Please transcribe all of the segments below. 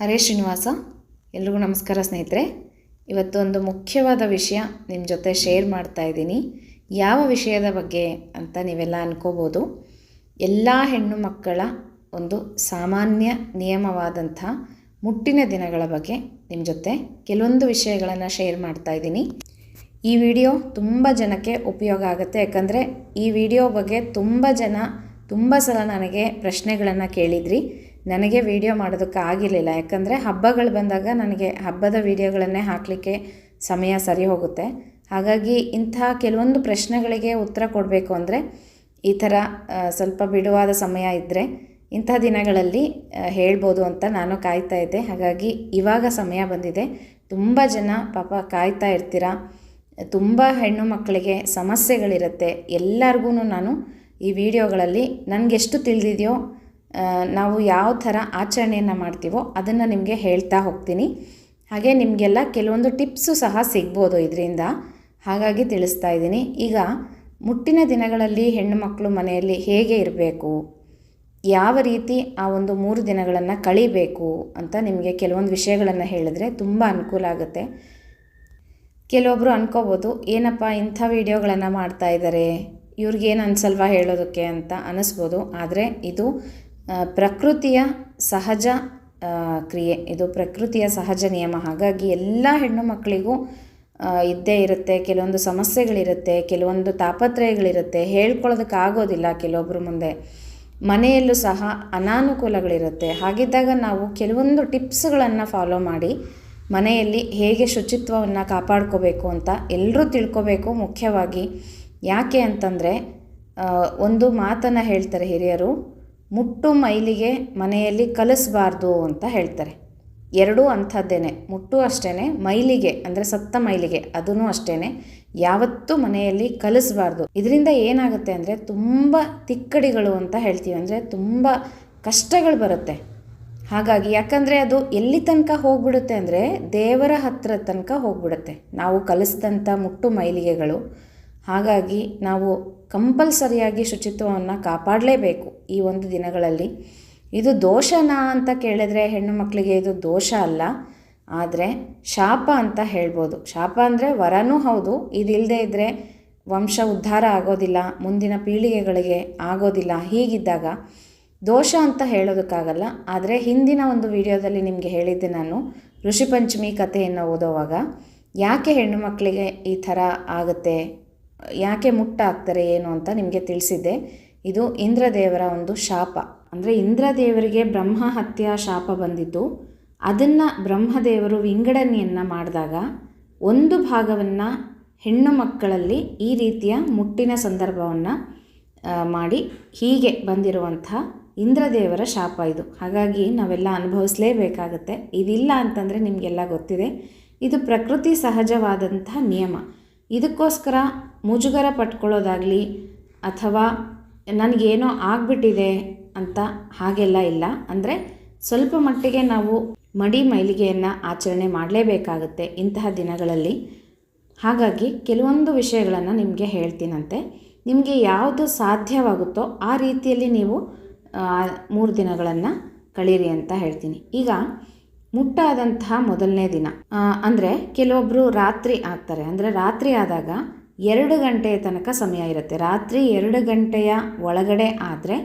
ಹರೇ ಶ್ರೀನಿವಾಸ, ಎಲ್ರಿಗೂ ನಮಸ್ಕಾರ ಸ್ನೇಹಿತರೆ. ಇವತ್ತು ಒಂದು ಮುಖ್ಯವಾದ ವಿಷಯ ನಿಮ್ಮ ಜೊತೆ ಶೇರ್ ಮಾಡ್ತಾ ಇದ್ದೀನಿ. ಯಾವ ವಿಷಯದ ಬಗ್ಗೆ ಅಂತ ನೀವೆಲ್ಲ ಅನ್ಕೋಬೋದು. ಎಲ್ಲ ಹೆಣ್ಣು ಮಕ್ಕಳ ಒಂದು ಸಾಮಾನ್ಯ ನಿಯಮವಾದಂಥ ಮುಟ್ಟಿನ ದಿನಗಳ ಬಗ್ಗೆ ನಿಮ್ಮ ಜೊತೆ ಕೆಲವೊಂದು ವಿಷಯಗಳನ್ನು ಶೇರ್ ಮಾಡ್ತಾ ಇದ್ದೀನಿ. ಈ ವಿಡಿಯೋ ತುಂಬ ಜನಕ್ಕೆ ಉಪಯೋಗ ಆಗುತ್ತೆ. ಯಾಕಂದರೆ ಈ ವಿಡಿಯೋ ಬಗ್ಗೆ ತುಂಬ ಜನ ತುಂಬ ಸಲ ನನಗೆ ಪ್ರಶ್ನೆಗಳನ್ನು ಕೇಳಿದ್ರಿ. ನನಗೆ ವಿಡಿಯೋ ಮಾಡೋದಕ್ಕೆ ಆಗಿರಲಿಲ್ಲ. ಯಾಕಂದರೆ ಹಬ್ಬಗಳು ಬಂದಾಗ ನನಗೆ ಹಬ್ಬದ ವಿಡಿಯೋಗಳನ್ನೇ ಹಾಕಲಿಕ್ಕೆ ಸಮಯ ಸರಿ ಹೋಗುತ್ತೆ. ಹಾಗಾಗಿ ಇಂಥ ಕೆಲವೊಂದು ಪ್ರಶ್ನೆಗಳಿಗೆ ಉತ್ತರ ಕೊಡಬೇಕು ಅಂದರೆ ಈ ಥರ ಸ್ವಲ್ಪ ಬಿಡುವಾದ ಸಮಯ ಇದ್ದರೆ ಇಂಥ ದಿನಗಳಲ್ಲಿ ಹೇಳ್ಬೋದು ಅಂತ ನಾನು ಕಾಯ್ತಾ ಇದ್ದೆ. ಹಾಗಾಗಿ ಇವಾಗ ಸಮಯ ಬಂದಿದೆ. ತುಂಬ ಜನ ಪಾಪ ಕಾಯ್ತಾ ಇರ್ತೀರ? ತುಂಬ ಹೆಣ್ಣು ಮಕ್ಕಳಿಗೆ ಸಮಸ್ಯೆಗಳಿರುತ್ತೆ. ಎಲ್ಲರಿಗೂ ನಾನು ಈ ವಿಡಿಯೋಗಳಲ್ಲಿ ನನಗೆಷ್ಟು ತಿಳಿದಿದೆಯೋ ನಾವು ಯಾವ ಥರ ಆಚರಣೆಯನ್ನು ಮಾಡ್ತೀವೋ ಅದನ್ನು ನಿಮಗೆ ಹೇಳ್ತಾ ಹೋಗ್ತೀನಿ. ಹಾಗೆ ನಿಮಗೆಲ್ಲ ಕೆಲವೊಂದು ಟಿಪ್ಸು ಸಹ ಸಿಗ್ಬೋದು ಇದರಿಂದ. ಹಾಗಾಗಿ ತಿಳಿಸ್ತಾ ಇದ್ದೀನಿ. ಈಗ ಮುಟ್ಟಿನ ದಿನಗಳಲ್ಲಿ ಹೆಣ್ಣು ಮಕ್ಕಳು ಮನೆಯಲ್ಲಿ ಹೇಗೆ ಇರಬೇಕು? ಯಾವ ರೀತಿ ಆ ಒಂದು ಮೂರು ದಿನಗಳನ್ನು ಕಳಿಬೇಕು ಅಂತ ನಿಮಗೆ ಕೆಲವೊಂದು ವಿಷಯಗಳನ್ನು ಹೇಳಿದ್ರೆ ತುಂಬ ಅನುಕೂಲ ಆಗುತ್ತೆ. ಕೆಲವೊಬ್ಬರು ಅನ್ಕೋಬೋದು, ಏನಪ್ಪ ಇಂಥ ವಿಡಿಯೋಗಳನ್ನು ಮಾಡ್ತಾ ಇದ್ದಾರೆ ಇವ್ರಿಗೇನು ಅನ್ಸಲ್ವಾ ಹೇಳೋದಕ್ಕೆ ಅಂತ ಅನ್ನಿಸ್ಬೋದು ಆದರೆ ಇದು ಪ್ರಕೃತಿಯ ಸಹಜ ಕ್ರಿಯೆ. ಇದು ಪ್ರಕೃತಿಯ ಸಹಜ ನಿಯಮ. ಹಾಗಾಗಿ ಎಲ್ಲ ಹೆಣ್ಣು ಮಕ್ಕಳಿಗೂ ಇದ್ದೇ ಇರುತ್ತೆ, ಕೆಲವೊಂದು ಸಮಸ್ಯೆಗಳಿರುತ್ತೆ, ಕೆಲವೊಂದು ತಾಪತ್ರಯಗಳಿರುತ್ತೆ, ಹೇಳ್ಕೊಳ್ಳೋದಕ್ಕಾಗೋದಿಲ್ಲ ಕೆಲವೊಬ್ಬರ ಮುಂದೆ. ಮನೆಯಲ್ಲೂ ಸಹ ಅನಾನುಕೂಲಗಳಿರುತ್ತೆ. ಹಾಗಿದ್ದಾಗ ನಾವು ಕೆಲವೊಂದು ಟಿಪ್ಸ್ಗಳನ್ನು ಫಾಲೋ ಮಾಡಿ, ಮನೆಯಲ್ಲಿ ಹೇಗೆ ಶುಚಿತ್ವವನ್ನು ಕಾಪಾಡ್ಕೋಬೇಕು ಅಂತ ಎಲ್ಲರೂ ತಿಳ್ಕೋಬೇಕು ಮುಖ್ಯವಾಗಿ. ಯಾಕೆ ಅಂತಂದರೆ ಒಂದು ಮಾತನ್ನು ಹೇಳ್ತಾರೆ ಹಿರಿಯರು ಮುಟ್ಟು ಮೈಲಿಗೆ ಮನೆಯಲ್ಲಿ ಕಲಿಸಬಾರ್ದು ಅಂತ ಹೇಳ್ತಾರೆ. ಎರಡೂ ಅಂಥದ್ದೇನೆ. ಮುಟ್ಟು ಅಷ್ಟೇ ಮೈಲಿಗೆ ಅಂದರೆ ಸತ್ತ ಮೈಲಿಗೆ ಅದೂ ಅಷ್ಟೇ ಯಾವತ್ತೂ ಮನೆಯಲ್ಲಿ ಕಲಿಸಬಾರ್ದು. ಇದರಿಂದ ಏನಾಗುತ್ತೆ ಅಂದರೆ ತುಂಬ ತಿಕ್ಕಡಿಗಳು ಅಂತ ಹೇಳ್ತೀವಿ ಅಂದರೆ ತುಂಬ ಕಷ್ಟಗಳು ಬರುತ್ತೆ. ಹಾಗಾಗಿ ಯಾಕಂದರೆ ಅದು ಎಲ್ಲಿ ತನಕ ಹೋಗ್ಬಿಡುತ್ತೆ ಅಂದರೆ ದೇವರ ಹತ್ರ ತನಕ ಹೋಗ್ಬಿಡುತ್ತೆ. ನಾವು ಕಲಿಸಿದಂಥ ಮುಟ್ಟು ಮೈಲಿಗೆಗಳು ಹಾಗಾಗಿ ನಾವು ಕಂಪಲ್ಸರಿಯಾಗಿ ಶುಚಿತ್ವವನ್ನು ಕಾಪಾಡಲೇಬೇಕು ಈ ಒಂದು ದಿನಗಳಲ್ಲಿ. ಇದು ದೋಷನಾ ಅಂತ ಕೇಳಿದರೆ ಹೆಣ್ಣು ಮಕ್ಕಳಿಗೆ ಇದು ದೋಷ ಅಲ್ಲ. ಆದರೆ ಶಾಪ ಅಂತ ಹೇಳ್ಬೋದು. ಶಾಪ ಅಂದರೆ ವರನೂ ಹೌದು. ಇದಿಲ್ಲದೆ ಇದ್ದರೆ ವಂಶ ಉದ್ಧಾರ ಆಗೋದಿಲ್ಲ, ಮುಂದಿನ ಪೀಳಿಗೆಗಳಿಗೆ ಆಗೋದಿಲ್ಲ, ಹೀಗಿದ್ದಾಗ ದೋಷ ಅಂತ ಹೇಳೋದಕ್ಕಾಗಲ್ಲ. ಆದರೆ ಹಿಂದಿನ ಒಂದು ವಿಡಿಯೋದಲ್ಲಿ ನಿಮಗೆ ಹೇಳಿದ್ದೆ ನಾನು, ಋಷಿ ಪಂಚಮಿ ಕಥೆಯನ್ನು ಓದೋವಾಗ, ಯಾಕೆ ಹೆಣ್ಣು ಮಕ್ಕಳಿಗೆ ಈ ಥರ ಆಗುತ್ತೆ? ಯಾಕೆ ಮುಟ್ಟಾಗ್ತಾರೆ ಏನು ಅಂತ ನಿಮಗೆ ತಿಳಿಸಿದ್ದೆ. ಇದು ಇಂದ್ರದೇವರ ಒಂದು ಶಾಪ. ಅಂದರೆ ಇಂದ್ರದೇವರಿಗೆ ಬ್ರಹ್ಮ ಹತ್ಯಾ ಶಾಪ ಬಂದಿದ್ದು. ಅದನ್ನು ಬ್ರಹ್ಮದೇವರು ವಿಂಗಡಣೆಯನ್ನು ಮಾಡಿದಾಗ ಒಂದು ಭಾಗವನ್ನು ಹೆಣ್ಣು ಮಕ್ಕಳಲ್ಲಿ ಈ ರೀತಿಯ ಮುಟ್ಟಿನ ಸಂದರ್ಭವನ್ನು ಮಾಡಿ ಹೀಗೆ ಬಂದಿರುವಂಥ ಇಂದ್ರದೇವರ ಶಾಪ ಇದು. ಹಾಗಾಗಿ ನಾವೆಲ್ಲ ಅನುಭವಿಸಲೇಬೇಕಾಗತ್ತೆ. ಇದಿಲ್ಲ ಅಂತಂದರೆ ನಿಮಗೆಲ್ಲ ಗೊತ್ತಿದೆ. ಇದು ಪ್ರಕೃತಿ ಸಹಜವಾದಂಥ ನಿಯಮ. ಇದಕ್ಕೋಸ್ಕರ ಮುಜುಗರ ಪಟ್ಕೊಳ್ಳೋದಾಗಲಿ ಅಥವಾ ನನಗೇನೋ ಆಗಿಬಿಟ್ಟಿದೆ ಅಂತ ಹಾಗೆಲ್ಲ ಇಲ್ಲ. ಅಂದರೆ ಸ್ವಲ್ಪ ಮಟ್ಟಿಗೆ ನಾವು ಮಡಿ ಮೈಲಿಗೆಯನ್ನು ಆಚರಣೆ ಮಾಡಲೇಬೇಕಾಗುತ್ತೆ ಇಂತಹ ದಿನಗಳಲ್ಲಿ. ಹಾಗಾಗಿ ಕೆಲವೊಂದು ವಿಷಯಗಳನ್ನು ನಿಮಗೆ ಹೇಳ್ತೀನಂತೆ. ನಿಮಗೆ ಯಾವುದು ಸಾಧ್ಯವಾಗುತ್ತೋ ಆ ರೀತಿಯಲ್ಲಿ ನೀವು ಮೂರು ದಿನಗಳನ್ನು ಕಳೀರಿ ಅಂತ ಹೇಳ್ತೀನಿ. ಈಗ ಮುಟ್ಟಾದಂತಹ ಮೊದಲನೇ ದಿನ. ಅಂದರೆ ಕೆಲವೊಬ್ಬರು ರಾತ್ರಿ ಆಗ್ತಾರೆ. ಅಂದರೆ ರಾತ್ರಿ ಆದಾಗ ಎರಡು ಗಂಟೆಯ ತನಕ ಸಮಯ ಇರುತ್ತೆ. ರಾತ್ರಿ ಎರಡು ಗಂಟೆಯ ಒಳಗಡೆ ಆದರೆ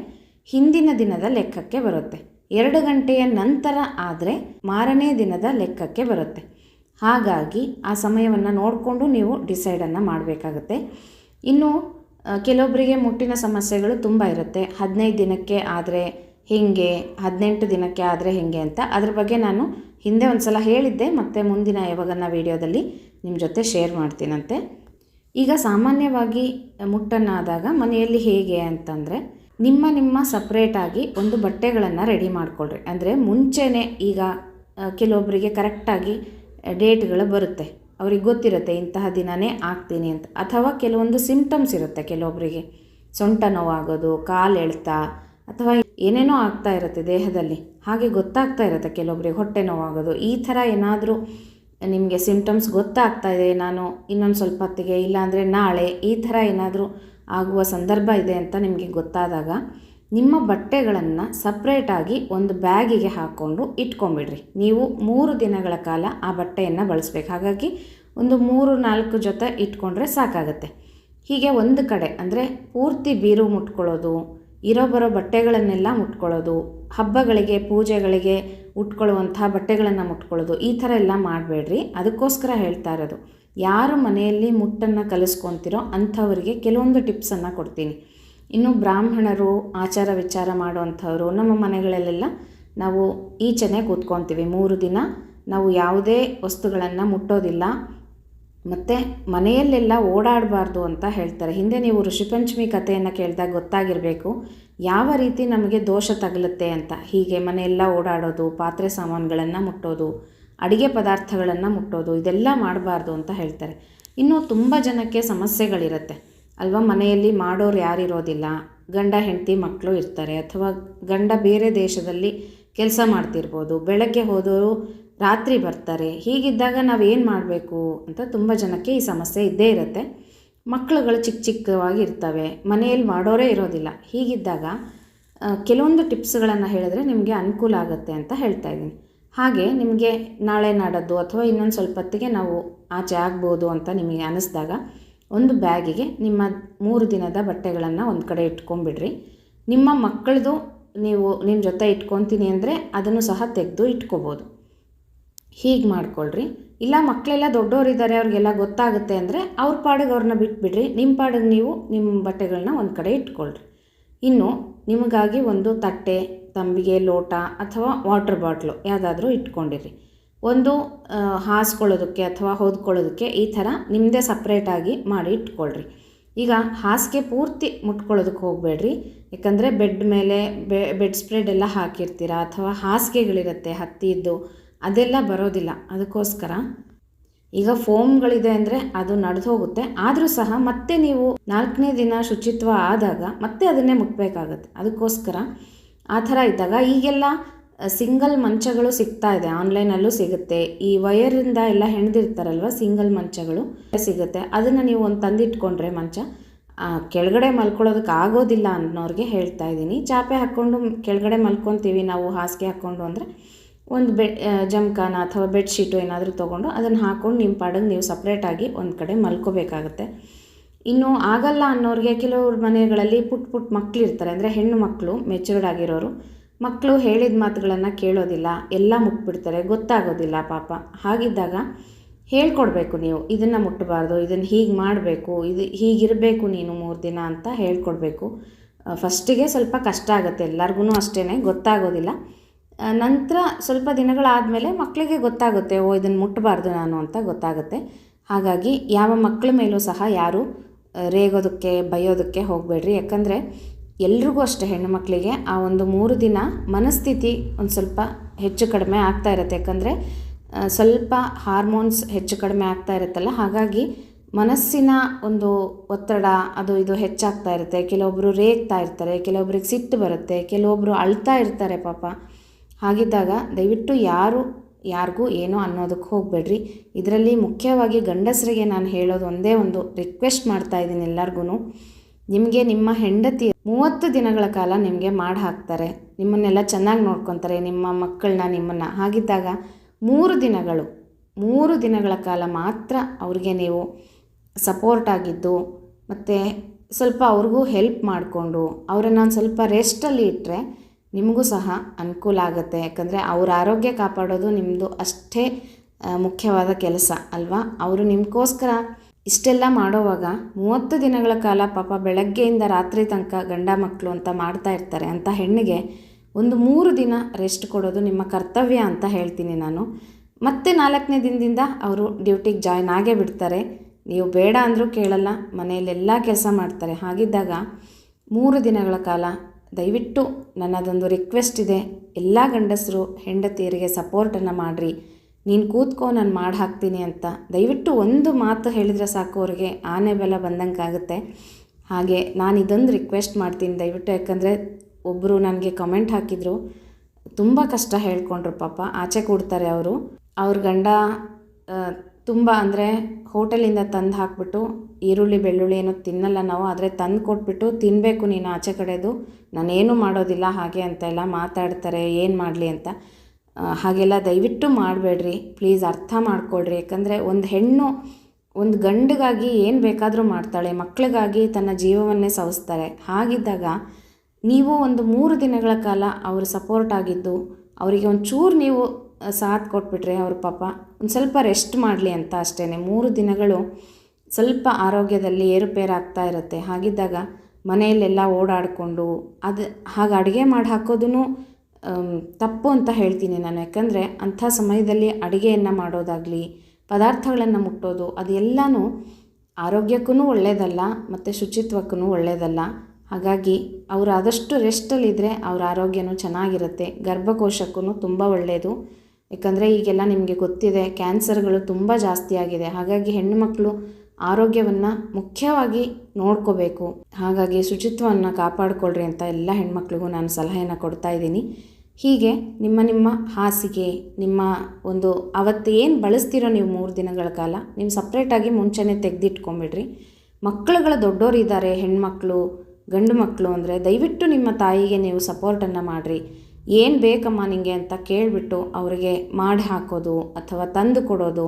ಹಿಂದಿನ ದಿನದ ಲೆಕ್ಕಕ್ಕೆ ಬರುತ್ತೆ. ಎರಡು ಗಂಟೆಯ ನಂತರ ಆದರೆ ಮಾರನೇ ದಿನದ ಲೆಕ್ಕಕ್ಕೆ ಬರುತ್ತೆ. ಹಾಗಾಗಿ ಆ ಸಮಯವನ್ನು ನೋಡಿಕೊಂಡು ನೀವು ಡಿಸೈಡನ್ನು ಮಾಡಬೇಕಾಗತ್ತೆ. ಇನ್ನು ಕೆಲವೊಬ್ಬರಿಗೆ ಮುಟ್ಟಿನ ಸಮಸ್ಯೆಗಳು ತುಂಬ ಇರುತ್ತೆ. ಹದಿನೈದು ದಿನಕ್ಕೆ ಆದರೆ ಹೇಗೆ ಹದಿನೆಂಟು ದಿನಕ್ಕೆ ಆದರೆ ಹೇಗೆ ಅಂತ. ಅದ್ರ ಬಗ್ಗೆ ನಾನು ಹಿಂದೆ ಒಂದು ಸಲ ಹೇಳಿದ್ದೆ, ಮತ್ತು ಮುಂದಿನ ಯಾವಾಗನ್ನ ವೀಡಿಯೋದಲ್ಲಿ ನಿಮ್ಮ ಜೊತೆ ಶೇರ್ ಮಾಡ್ತೀನಂತೆ. ಈಗ ಸಾಮಾನ್ಯವಾಗಿ ಮುಟ್ಟನ್ನಾದಾಗ ಮನೆಯಲ್ಲಿ ಹೇಗೆ ಅಂತಂದರೆ, ನಿಮ್ಮ ನಿಮ್ಮ ಸಪ್ರೇಟಾಗಿ ಒಂದು ಬಟ್ಟೆಗಳನ್ನು ರೆಡಿ ಮಾಡಿಕೊಳ್ಳ್ರಿ ಅಂದರೆ ಮುಂಚೆನೇ ಈಗ ಕೆಲವೊಬ್ಬರಿಗೆ ಕರೆಕ್ಟಾಗಿ ಡೇಟ್ಗಳು ಬರುತ್ತೆ. ಅವ್ರಿಗೆ ಗೊತ್ತಿರುತ್ತೆ, ಇಂತಹ ದಿನವೇ ಆಗ್ತೀನಿ ಅಂತ. ಅಥವಾ ಕೆಲವೊಂದು ಸಿಂಪ್ಟಮ್ಸ್ ಇರುತ್ತೆ ಕೆಲವೊಬ್ಬರಿಗೆ ಸೊಂಟ ನೋವಾಗೋದು, ಕಾಲು ಎಳ್ತ ಅಥವಾ ಏನೇನೋ ಆಗ್ತಾ ಇರುತ್ತೆ ದೇಹದಲ್ಲಿ, ಹಾಗೆ ಗೊತ್ತಾಗ್ತಾ ಇರುತ್ತೆ ಕೆಲವೊಬ್ಬರಿಗೆ ಹೊಟ್ಟೆ ನೋವಾಗೋದು. ಈ ಥರ ಏನಾದರೂ ನಿಮಗೆ ಸಿಂಪ್ಟಮ್ಸ್ ಗೊತ್ತಾಗ್ತಾ ಇದೆ, ನಾನು ಇನ್ನೊಂದು ಸ್ವಲ್ಪ ಹೊತ್ತಿಗೆ, ಇಲ್ಲಾಂದರೆ ನಾಳೆ, ಈ ಥರ ಏನಾದರೂ ಆಗುವ ಸಂದರ್ಭ ಇದೆ ಅಂತ ನಿಮಗೆ ಗೊತ್ತಾದಾಗ ನಿಮ್ಮ ಬಟ್ಟೆಗಳನ್ನು ಸಪ್ರೇಟಾಗಿ ಒಂದು ಬ್ಯಾಗಿಗೆ ಹಾಕ್ಕೊಂಡು ಇಟ್ಕೊಂಬಿಡ್ರಿ ನೀವು ಮೂರು ದಿನಗಳ ಕಾಲ ಆ ಬಟ್ಟೆಯನ್ನು ಬಳಸ್ಬೇಕು. ಹಾಗಾಗಿ ಒಂದು ಮೂರು, ನಾಲ್ಕು ಜೊತೆ ಇಟ್ಕೊಂಡ್ರೆ ಸಾಕಾಗತ್ತೆ. ಹೀಗೆ ಒಂದು ಕಡೆ, ಅಂದರೆ ಪೂರ್ತಿ ಬೀರು ಮುಟ್ಕೊಳ್ಳೋದು ಇರೋ ಬರೋ ಬಟ್ಟೆಗಳನ್ನೆಲ್ಲ ಮುಟ್ಕೊಳ್ಳೋದು, ಹಬ್ಬಗಳಿಗೆ, ಪೂಜೆಗಳಿಗೆ ಉಟ್ಕೊಳ್ಳುವಂಥ ಬಟ್ಟೆಗಳನ್ನು ಮುಟ್ಕೊಳ್ಳೋದು, ಈ ಥರ ಎಲ್ಲ ಮಾಡಬೇಡ್ರಿ. ಅದಕ್ಕೋಸ್ಕರ ಹೇಳ್ತಾ ಇರೋದು, ಯಾರು ಮನೆಯಲ್ಲಿ ಮುಟ್ಟನ್ನು ಕಲಿಸ್ಕೊತಿರೋ ಅಂಥವರಿಗೆ ಕೆಲವೊಂದು ಟಿಪ್ಸನ್ನು ಕೊಡ್ತೀನಿ. ಇನ್ನು ಬ್ರಾಹ್ಮಣರು ಆಚಾರ ವಿಚಾರ ಮಾಡುವಂಥವ್ರು, ನಮ್ಮ ಮನೆಗಳಲ್ಲೆಲ್ಲ ನಾವು ಈಚೆನೆ ಕೂತ್ಕೊತೀವಿ. ಮೂರು ದಿನ ನಾವು ಯಾವುದೇ ವಸ್ತುಗಳನ್ನು ಮುಟ್ಟೋದಿಲ್ಲ. ಮತ್ತು ಮನೆಯಲ್ಲೆಲ್ಲ ಓಡಾಡಬಾರ್ದು ಅಂತ ಹೇಳ್ತಾರೆ. ಹಿಂದೆ ನೀವು ಋಷಿಪಂಚಮಿ ಕಥೆಯನ್ನು ಕೇಳಿದಾಗ ಗೊತ್ತಾಗಿರಬೇಕು, ಯಾವ ರೀತಿ ನಮಗೆ ದೋಷ ತಗಲುತ್ತೆ ಅಂತ. ಹೀಗೆ ಮನೆಯೆಲ್ಲ ಓಡಾಡೋದು, ಪಾತ್ರೆ ಸಾಮಾನುಗಳನ್ನು ಮುಟ್ಟೋದು, ಅಡುಗೆ ಪದಾರ್ಥಗಳನ್ನು ಮುಟ್ಟೋದು, ಇದೆಲ್ಲ ಮಾಡಬಾರ್ದು ಅಂತ ಹೇಳ್ತಾರೆ. ಇನ್ನೂ ತುಂಬ ಜನಕ್ಕೆ ಸಮಸ್ಯೆಗಳಿರುತ್ತೆ. ಅಲ್ವಾ, ಮನೆಯಲ್ಲಿ ಮಾಡೋರು ಯಾರಿರೋದಿಲ್ಲ, ಗಂಡ, ಹೆಂಡತಿ ಮಕ್ಕಳು ಇರ್ತಾರೆ. ಅಥವಾ ಗಂಡ ಬೇರೆ ದೇಶದಲ್ಲಿ ಕೆಲಸ ಮಾಡ್ತಿರ್ಬೋದು, ಬೆಳಗ್ಗೆ ಹೋದವರು ರಾತ್ರಿ ಬರ್ತಾರೆ, ಹೀಗಿದ್ದಾಗ ನಾವು ಏನು ಮಾಡಬೇಕು ಅಂತ ತುಂಬ ಜನಕ್ಕೆ ಈ ಸಮಸ್ಯೆ ಇದ್ದೇ ಇರುತ್ತೆ. ಮಕ್ಕಳುಗಳು ಚಿಕ್ಕ ಚಿಕ್ಕವಾಗಿ ಇರ್ತವೆ ಮನೆಯಲ್ಲಿ ಮಾಡೋರೇ ಇರೋದಿಲ್ಲ. ಹೀಗಿದ್ದಾಗ ಕೆಲವೊಂದು ಟಿಪ್ಸ್ಗಳನ್ನು ಹೇಳಿದ್ರೆ ನಿಮಗೆ ಅನುಕೂಲ ಆಗುತ್ತೆ ಅಂತ ಹೇಳ್ತಾ ಇದ್ದೀನಿ. ಹಾಗೆ ನಿಮಗೆ ನಾಳೆ ನಾಡದ್ದು ಅಥವಾ ಇನ್ನೊಂದು ಸ್ವಲ್ಪ ಹೊತ್ತಿಗೆ ನಾವು ಆಚೆ ಆಗ್ಬೋದು ಅಂತ ನಿಮಗೆ ಅನ್ನಿಸ್ದಾಗ ಒಂದು ಬ್ಯಾಗಿಗೆ ನಿಮ್ಮ ಮೂರು ದಿನದ ಬಟ್ಟೆಗಳನ್ನು ಒಂದು ಕಡೆ ಇಟ್ಕೊಂಡ್ಬಿಡ್ರಿ. ನಿಮ್ಮ ಮಕ್ಕಳದು ನೀವು ನಿಮ್ಮ ಜೊತೆ ಇಟ್ಕೊತೀನಿ ಅಂದರೆ ಅದನ್ನು ಸಹ ತೆಗೆದು ಇಟ್ಕೋಬೋದು. ಹೀಗೆ ಮಾಡ್ಕೊಳ್ರಿ. ಇಲ್ಲ ಮಕ್ಕಳೆಲ್ಲ ದೊಡ್ಡವರಿದ್ದಾರೆ ಅವ್ರಿಗೆಲ್ಲ ಗೊತ್ತಾಗುತ್ತೆ ಅಂದರೆ ಅವ್ರ ಪಾಡಿಗೆ ಅವ್ರನ್ನ ಬಿಟ್ಬಿಡ್ರಿ. ನಿಮ್ಮ ಪಾಡಿಗೆ ನೀವು ನಿಮ್ಮ ಬಟ್ಟೆಗಳನ್ನ ಒಂದು ಕಡೆ ಇಟ್ಕೊಳ್ರಿ. ಇನ್ನು ನಿಮಗಾಗಿ ಒಂದು ತಟ್ಟೆ, ತಂಬಿಗೆ ಲೋಟ ಅಥವಾ ವಾಟರ್ ಬಾಟ್ಲು ಯಾವುದಾದ್ರೂ ಇಟ್ಕೊಂಡಿರಿ. ಒಂದು ಹಾಸ್ಕೊಳ್ಳೋದಕ್ಕೆ ಅಥವಾ ಹೊದ್ಕೊಳ್ಳೋದಕ್ಕೆ ಈ ಥರ ನಿಮ್ಮದೇ ಸಪ್ರೇಟಾಗಿ ಮಾಡಿ ಇಟ್ಕೊಳ್ರಿ. ಈಗ ಹಾಸಿಗೆ ಪೂರ್ತಿ ಮುಟ್ಕೊಳ್ಳೋದಕ್ಕೆ ಹೋಗಬೇಡ್ರಿ. ಯಾಕಂದರೆ ಬೆಡ್ ಮೇಲೆ ಬೆಡ್ ಸ್ಪ್ರೆಡ್ ಎಲ್ಲ ಹಾಕಿರ್ತೀರ ಅಥವಾ ಹಾಸಿಗೆಗಳಿರುತ್ತೆ ಹತ್ತಿದ್ದು ಅದೆಲ್ಲ ಬರೋದಿಲ್ಲ. ಅದಕ್ಕೋಸ್ಕರ ಈಗ ಫೋಮ್ಗಳಿದೆ ಅಂದರೆ ಅದು ನಡೆದು ಹೋಗುತ್ತೆ ಆದರೂ ಸಹ ಮತ್ತೆ ನೀವು ನಾಲ್ಕನೇ ದಿನ ಶುಚಿತ್ವ ಆದಾಗ ಮತ್ತೆ ಅದನ್ನೇ ಮುಟ್ಬೇಕಾಗತ್ತೆ. ಅದಕ್ಕೋಸ್ಕರ ಆ ಥರ ಇದ್ದಾಗ ಈಗೆಲ್ಲ ಸಿಂಗಲ್ ಮಂಚಗಳು ಸಿಗ್ತಾ ಇದೆ. ಆನ್ಲೈನಲ್ಲೂ ಸಿಗುತ್ತೆ. ಈ ವಯರಿಂದ ಎಲ್ಲ ಹೆಣ್ದಿರ್ತಾರಲ್ವ, ಸಿಂಗಲ್ ಮಂಚಗಳು ಸಿಗುತ್ತೆ. ಅದನ್ನು ನೀವು ಒಂದು ತಂದಿಟ್ಕೊಂಡ್ರೆ ಮಂಚ ಕೆಳಗಡೆ ಮಲ್ಕೊಳ್ಳೋದಕ್ಕೆ ಆಗೋದಿಲ್ಲ ಅನ್ನೋರಿಗೆ ಹೇಳ್ತಾ ಇದ್ದೀನಿ. ಚಾಪೆ ಹಾಕ್ಕೊಂಡು ಕೆಳಗಡೆ ಮಲ್ಕೊತೀವಿ ನಾವು ಹಾಸಿಗೆ ಹಾಕ್ಕೊಂಡು ಅಂದರೆ ಒಂದು ಬೆಡ್ ಜಮ್ಕಾನ ಅಥವಾ ಬೆಡ್ಶೀಟು ಏನಾದರೂ ತೊಗೊಂಡು ಅದನ್ನು ಹಾಕ್ಕೊಂಡು ನಿಮ್ಮ ಪಾಡಿಗೆ ನೀವು ಸಪ್ರೇಟಾಗಿ ಒಂದು ಕಡೆ ಮಲ್ಕೋಬೇಕಾಗುತ್ತೆ. ಇನ್ನು ಆಗಲ್ಲ ಅನ್ನೋರಿಗೆ ಕೆಲವ್ರ ಮನೆಗಳಲ್ಲಿ ಪುಟ್ ಪುಟ್ ಮಕ್ಕಳು ಇರ್ತಾರೆ ಅಂದರೆ ಹೆಣ್ಣು ಮಕ್ಕಳು ಮೆಚೂರ್ಡ್ ಆಗಿರೋರು ಮಕ್ಕಳು ಹೇಳಿದ ಮಾತುಗಳನ್ನು ಕೇಳೋದಿಲ್ಲ, ಎಲ್ಲ ಮುಟ್ಬಿಡ್ತಾರೆ, ಗೊತ್ತಾಗೋದಿಲ್ಲ ಪಾಪ. ಹಾಗಿದ್ದಾಗ ಹೇಳ್ಕೊಡ್ಬೇಕು ನೀವು, ಇದನ್ನು ಮುಟ್ಟಬಾರ್ದು ಇದನ್ನು ಹೀಗೆ ಮಾಡಬೇಕು, ಇದು ಹೀಗಿರಬೇಕು ನೀನು ಮೂರು ದಿನ ಅಂತ ಹೇಳ್ಕೊಡ್ಬೇಕು. ಫಸ್ಟಿಗೆ ಸ್ವಲ್ಪ ಕಷ್ಟ ಆಗುತ್ತೆ ಎಲ್ಲರಿಗೂ ಅಷ್ಟೇ ಗೊತ್ತಾಗೋದಿಲ್ಲ. ನಂತರ ಸ್ವಲ್ಪ ದಿನಗಳಾದಮೇಲೆ ಮಕ್ಕಳಿಗೆ ಗೊತ್ತಾಗುತ್ತೆ, ಓ ಇದನ್ನು ಮುಟ್ಟಬಾರ್ದು ನಾನು ಅಂತ ಗೊತ್ತಾಗುತ್ತೆ. ಹಾಗಾಗಿ ಯಾವ ಮಕ್ಕಳ ಮೇಲೂ ಸಹ ಯಾರು ರೇಗೋದಕ್ಕೆ, ಬೈಯೋದಕ್ಕೆ ಹೋಗಬೇಡ್ರಿ. ಯಾಕಂದರೆ ಎಲ್ರಿಗೂ ಅಷ್ಟೇ ಹೆಣ್ಣು ಮಕ್ಕಳಿಗೆ ಆ ಒಂದು ಮೂರು ದಿನ ಮನಸ್ಥಿತಿ ಒಂದು ಸ್ವಲ್ಪ ಹೆಚ್ಚು ಕಡಿಮೆ ಆಗ್ತಾ ಇರುತ್ತೆ. ಯಾಕಂದರೆ ಸ್ವಲ್ಪ ಹಾರ್ಮೋನ್ಸ್ ಹೆಚ್ಚು ಕಡಿಮೆ ಆಗ್ತಾ ಇರುತ್ತಲ್ಲ, ಹಾಗಾಗಿ ಮನಸ್ಸಿನ ಒಂದು ಒತ್ತಡ, ಅದು ಇದು ಹೆಚ್ಚಾಗ್ತಾ ಇರುತ್ತೆ. ಕೆಲವೊಬ್ಬರು ರೇಗ್ತಾ ಇರ್ತಾರೆ, ಕೆಲವೊಬ್ರಿಗೆ ಸಿಟ್ಟು ಬರುತ್ತೆ ಕೆಲವೊಬ್ಬರು ಅಳ್ತಾ ಇರ್ತಾರೆ ಪಾಪ. ಹಾಗಿದ್ದಾಗ ದಯವಿಟ್ಟು ಯಾರು, ಯಾರಿಗೂ ಏನೋ ಅನ್ನೋದಕ್ಕೆ ಹೋಗಬೇಡ್ರಿ. ಇದರಲ್ಲಿ ಮುಖ್ಯವಾಗಿ ಗಂಡಸರಿಗೆ ನಾನು ಹೇಳೋದು ಒಂದೇ ಒಂದು ರಿಕ್ವೆಸ್ಟ್ ಮಾಡ್ತಾ ಇದ್ದೀನಿ ಎಲ್ಲರಿಗೂ ನಿಮಗೆ ನಿಮ್ಮ ಹೆಂಡತಿ ಮೂವತ್ತು ದಿನಗಳ ಕಾಲ ನಿಮಗೆ ಮಾಡಿ ಹಾಕ್ತಾರೆ. ನಿಮ್ಮನ್ನೆಲ್ಲ ಚೆನ್ನಾಗಿ ನೋಡ್ಕೊತಾರೆ, ನಿಮ್ಮ ಮಕ್ಕಳನ್ನ ನಿಮ್ಮನ್ನು. ಹಾಗಿದ್ದಾಗ ಮೂರು ದಿನಗಳು, ಮೂರು ದಿನಗಳ ಕಾಲ ಮಾತ್ರ ಅವ್ರಿಗೆ ನೀವು ಸಪೋರ್ಟ್ ಆಗಿದ್ದು, ಮತ್ತು ಸ್ವಲ್ಪ ಅವ್ರಿಗೂ ಹೆಲ್ಪ್ ಮಾಡಿಕೊಂಡು, ಅವರನ್ನು ಒಂದು ಸ್ವಲ್ಪ ರೆಸ್ಟಲ್ಲಿ ಇಟ್ಟರೆ ನಿಮಗೂ ಸಹ ಅನುಕೂಲ ಆಗುತ್ತೆ. ಯಾಕಂದರೆ ಅವ್ರ ಆರೋಗ್ಯ ಕಾಪಾಡೋದು ನಿಮ್ಮದು ಅಷ್ಟೇ ಮುಖ್ಯವಾದ ಕೆಲಸ ಅಲ್ವಾ? ಅವರು ನಿಮಗೋಸ್ಕರ ಇಷ್ಟೆಲ್ಲ ಮಾಡೋವಾಗ ಮೂವತ್ತು ದಿನಗಳ ಕಾಲ ಪಾಪ ಬೆಳಗ್ಗೆಯಿಂದ ರಾತ್ರಿ ತನಕ ಗಂಡ ಮಕ್ಕಳು ಅಂತ ಮಾಡ್ತಾ ಇರ್ತಾರೆ. ಅಂತ ಹೆಣ್ಣಿಗೆ ಒಂದು ಮೂರು ದಿನ ರೆಸ್ಟ್ ಕೊಡೋದು ನಿಮ್ಮ ಕರ್ತವ್ಯ ಅಂತ ಹೇಳ್ತೀನಿ ನಾನು. ಮತ್ತೆ ನಾಲ್ಕನೇ ದಿನದಿಂದ ಅವರು ಡ್ಯೂಟಿಗೆ ಜಾಯ್ನ್ ಆಗೇ ಬಿಡ್ತಾರೆ. ನೀವು ಬೇಡ ಅಂದರೂ ಕೇಳಲ್ಲ, ಮನೆಯಲ್ಲೆಲ್ಲ ಕೆಲಸ ಮಾಡ್ತಾರೆ. ಹಾಗಿದ್ದಾಗ ಮೂರು ದಿನಗಳ ಕಾಲ ದಯವಿಟ್ಟು ನನ್ನದೊಂದು ರಿಕ್ವೆಸ್ಟ್ ಇದೆ. ಎಲ್ಲ ಗಂಡಸರು ಹೆಂಡತಿಯರಿಗೆ ಸಪೋರ್ಟನ್ನು ಮಾಡಿರಿ. ನೀನು ಕೂತ್ಕೋ, ನಾನು ಮಾಡಿ ಹಾಕ್ತೀನಿ ಅಂತ. ದಯವಿಟ್ಟು ಒಂದು ಮಾತು ಹೇಳಿದರೆ ಸಾಕು ಅವ್ರಿಗೆ. ಆನೆ ಬೆಲ ಬಂದಂಗೆ ಆಗುತ್ತೆ ಹಾಗೆ ನಾನು ಇದೊಂದು ರಿಕ್ವೆಸ್ಟ್ ಮಾಡ್ತೀನಿ. ದಯವಿಟ್ಟು ಯಾಕಂದರೆ ಒಬ್ಬರು ನನಗೆ ಕಮೆಂಟ್ ಹಾಕಿದರು. ತುಂಬ ಕಷ್ಟ ಹೇಳ್ಕೊಂಡ್ರು ಪಾಪ. ಆಚೆ ಕೂಡ್ತಾರೆ ಅವರು. ಅವ್ರ ಗಂಡ ತುಂಬ ಅಂದರೆ ಹೋಟೆಲಿಂದ ತಂದು ಹಾಕ್ಬಿಟ್ಟು ಈರುಳ್ಳಿ, ಬೆಳ್ಳುಳ್ಳಿ ಏನೋ ತಿನ್ನಲ್ಲ ನಾವು. ಆದರೆ ತಂದು ಕೊಟ್ಬಿಟ್ಟು ತಿನ್ನಬೇಕು ನೀನು ಆಚೆ ಕಡೆದು. ನಾನೇನು ಮಾಡೋದಿಲ್ಲ ಹಾಗೆ ಅಂತೆಲ್ಲ ಮಾತಾಡ್ತಾರೆ, ಏನು ಮಾಡಲಿ ಅಂತ. ಹಾಗೆಲ್ಲ ದಯವಿಟ್ಟು ಮಾಡಬೇಡ್ರಿ ಪ್ಲೀಸ್ ಅರ್ಥ ಮಾಡ್ಕೊಳ್ರಿ. ಯಾಕಂದರೆ ಒಂದು ಹೆಣ್ಣು ಒಂದು ಗಂಡಿಗಾಗಿ ಏನು ಬೇಕಾದರೂ ಮಾಡ್ತಾಳೆ ಮಕ್ಕಳಿಗಾಗಿ ತನ್ನ ಜೀವವನ್ನೇ ಸವಿಸ್ತಾರೆ. ಹಾಗಿದ್ದಾಗ ನೀವು ಒಂದು ಮೂರು ದಿನಗಳ ಕಾಲ ಅವರು ಸಪೋರ್ಟ್ ಆಗಿದ್ದು, ಅವರಿಗೆ ಒಂಚೂರು ನೀವು ಸಾಥ್ ಕೊಟ್ಬಿಟ್ರೆ ಅವ್ರ ಪಾಪ ಒಂದು ಸ್ವಲ್ಪ ರೆಸ್ಟ್ ಮಾಡಲಿ ಅಂತ ಅಷ್ಟೇ ಮೂರು ದಿನಗಳು ಸ್ವಲ್ಪ ಆರೋಗ್ಯದಲ್ಲಿ ಏರುಪೇರಾಗ್ತಾ ಇರುತ್ತೆ. ಹಾಗಿದ್ದಾಗ ಮನೆಯಲ್ಲೆಲ್ಲ ಓಡಾಡಿಕೊಂಡು ಅದು ಹಾಗೆ ಅಡುಗೆ ಮಾಡಿ ಹಾಕೋದೂ ತಪ್ಪು ಅಂತ ಹೇಳ್ತೀನಿ ನಾನು. ಯಾಕಂದರೆ ಅಂಥ ಸಮಯದಲ್ಲಿ ಅಡುಗೆಯನ್ನು ಮಾಡೋದಾಗಲಿ, ಪದಾರ್ಥಗಳನ್ನು ಮುಟ್ಟೋದು ಅದೆಲ್ಲನೂ ಆರೋಗ್ಯಕ್ಕೂ ಒಳ್ಳೆಯದಲ್ಲ ಮತ್ತು ಶುಚಿತ್ವಕ್ಕೂ ಒಳ್ಳೆಯದಲ್ಲ ಹಾಗಾಗಿ ಅವರು ಆದಷ್ಟು ರೆಸ್ಟಲ್ಲಿದ್ದರೆ ಅವ್ರ ಆರೋಗ್ಯನೂ ಚೆನ್ನಾಗಿರುತ್ತೆ ಗರ್ಭಕೋಶಕ್ಕೂ ತುಂಬ ಒಳ್ಳೆಯದು ಯಾಕಂದರೆ ಈಗೆಲ್ಲ ನಿಮಗೆ ಗೊತ್ತಿದೆ, ಕ್ಯಾನ್ಸರ್ಗಳು ತುಂಬ ಜಾಸ್ತಿ ಆಗಿದೆ. ಹಾಗಾಗಿ ಹೆಣ್ಣುಮಕ್ಕಳು ಆರೋಗ್ಯವನ್ನು ಮುಖ್ಯವಾಗಿ ನೋಡ್ಕೋಬೇಕು. ಹಾಗಾಗಿ ಶುಚಿತ್ವವನ್ನು ಕಾಪಾಡಿಕೊಳ್ಳ್ರಿ ಅಂತ ಎಲ್ಲ ಹೆಣ್ಮಕ್ಳಿಗೂ ನಾನು ಸಲಹೆಯನ್ನು ಕೊಡ್ತಾ ಇದ್ದೀನಿ. ಹೀಗೆ ನಿಮ್ಮ ನಿಮ್ಮ ಹಾಸಿಗೆ, ನಿಮ್ಮ ಒಂದು ಅವತ್ತು ಏನು ಬಳಸ್ತೀರೋ ನೀವು ಮೂರು ದಿನಗಳ ಕಾಲ ನೀವು ಸಪ್ರೇಟಾಗಿ ಮುಂಚೆನೇ ತೆಗೆದಿಟ್ಕೊಂಬಿಡ್ರಿ ಮಕ್ಕಳುಗಳ ದೊಡ್ಡೋರು ಇದ್ದಾರೆ, ಹೆಣ್ಮಕ್ಳು, ಗಂಡು ಮಕ್ಕಳು ಅಂದರೆ ದಯವಿಟ್ಟು ನಿಮ್ಮ ತಾಯಿಗೆ ನೀವು ಸಪೋರ್ಟನ್ನು ಮಾಡಿರಿ. ಏನು ಬೇಕಮ್ಮ ನಿಮಗೆ ಅಂತ ಕೇಳಿಬಿಟ್ಟು ಅವರಿಗೆ ಮಾಡಿ ಹಾಕೋದು ಅಥವಾ ತಂದು ಕೊಡೋದು.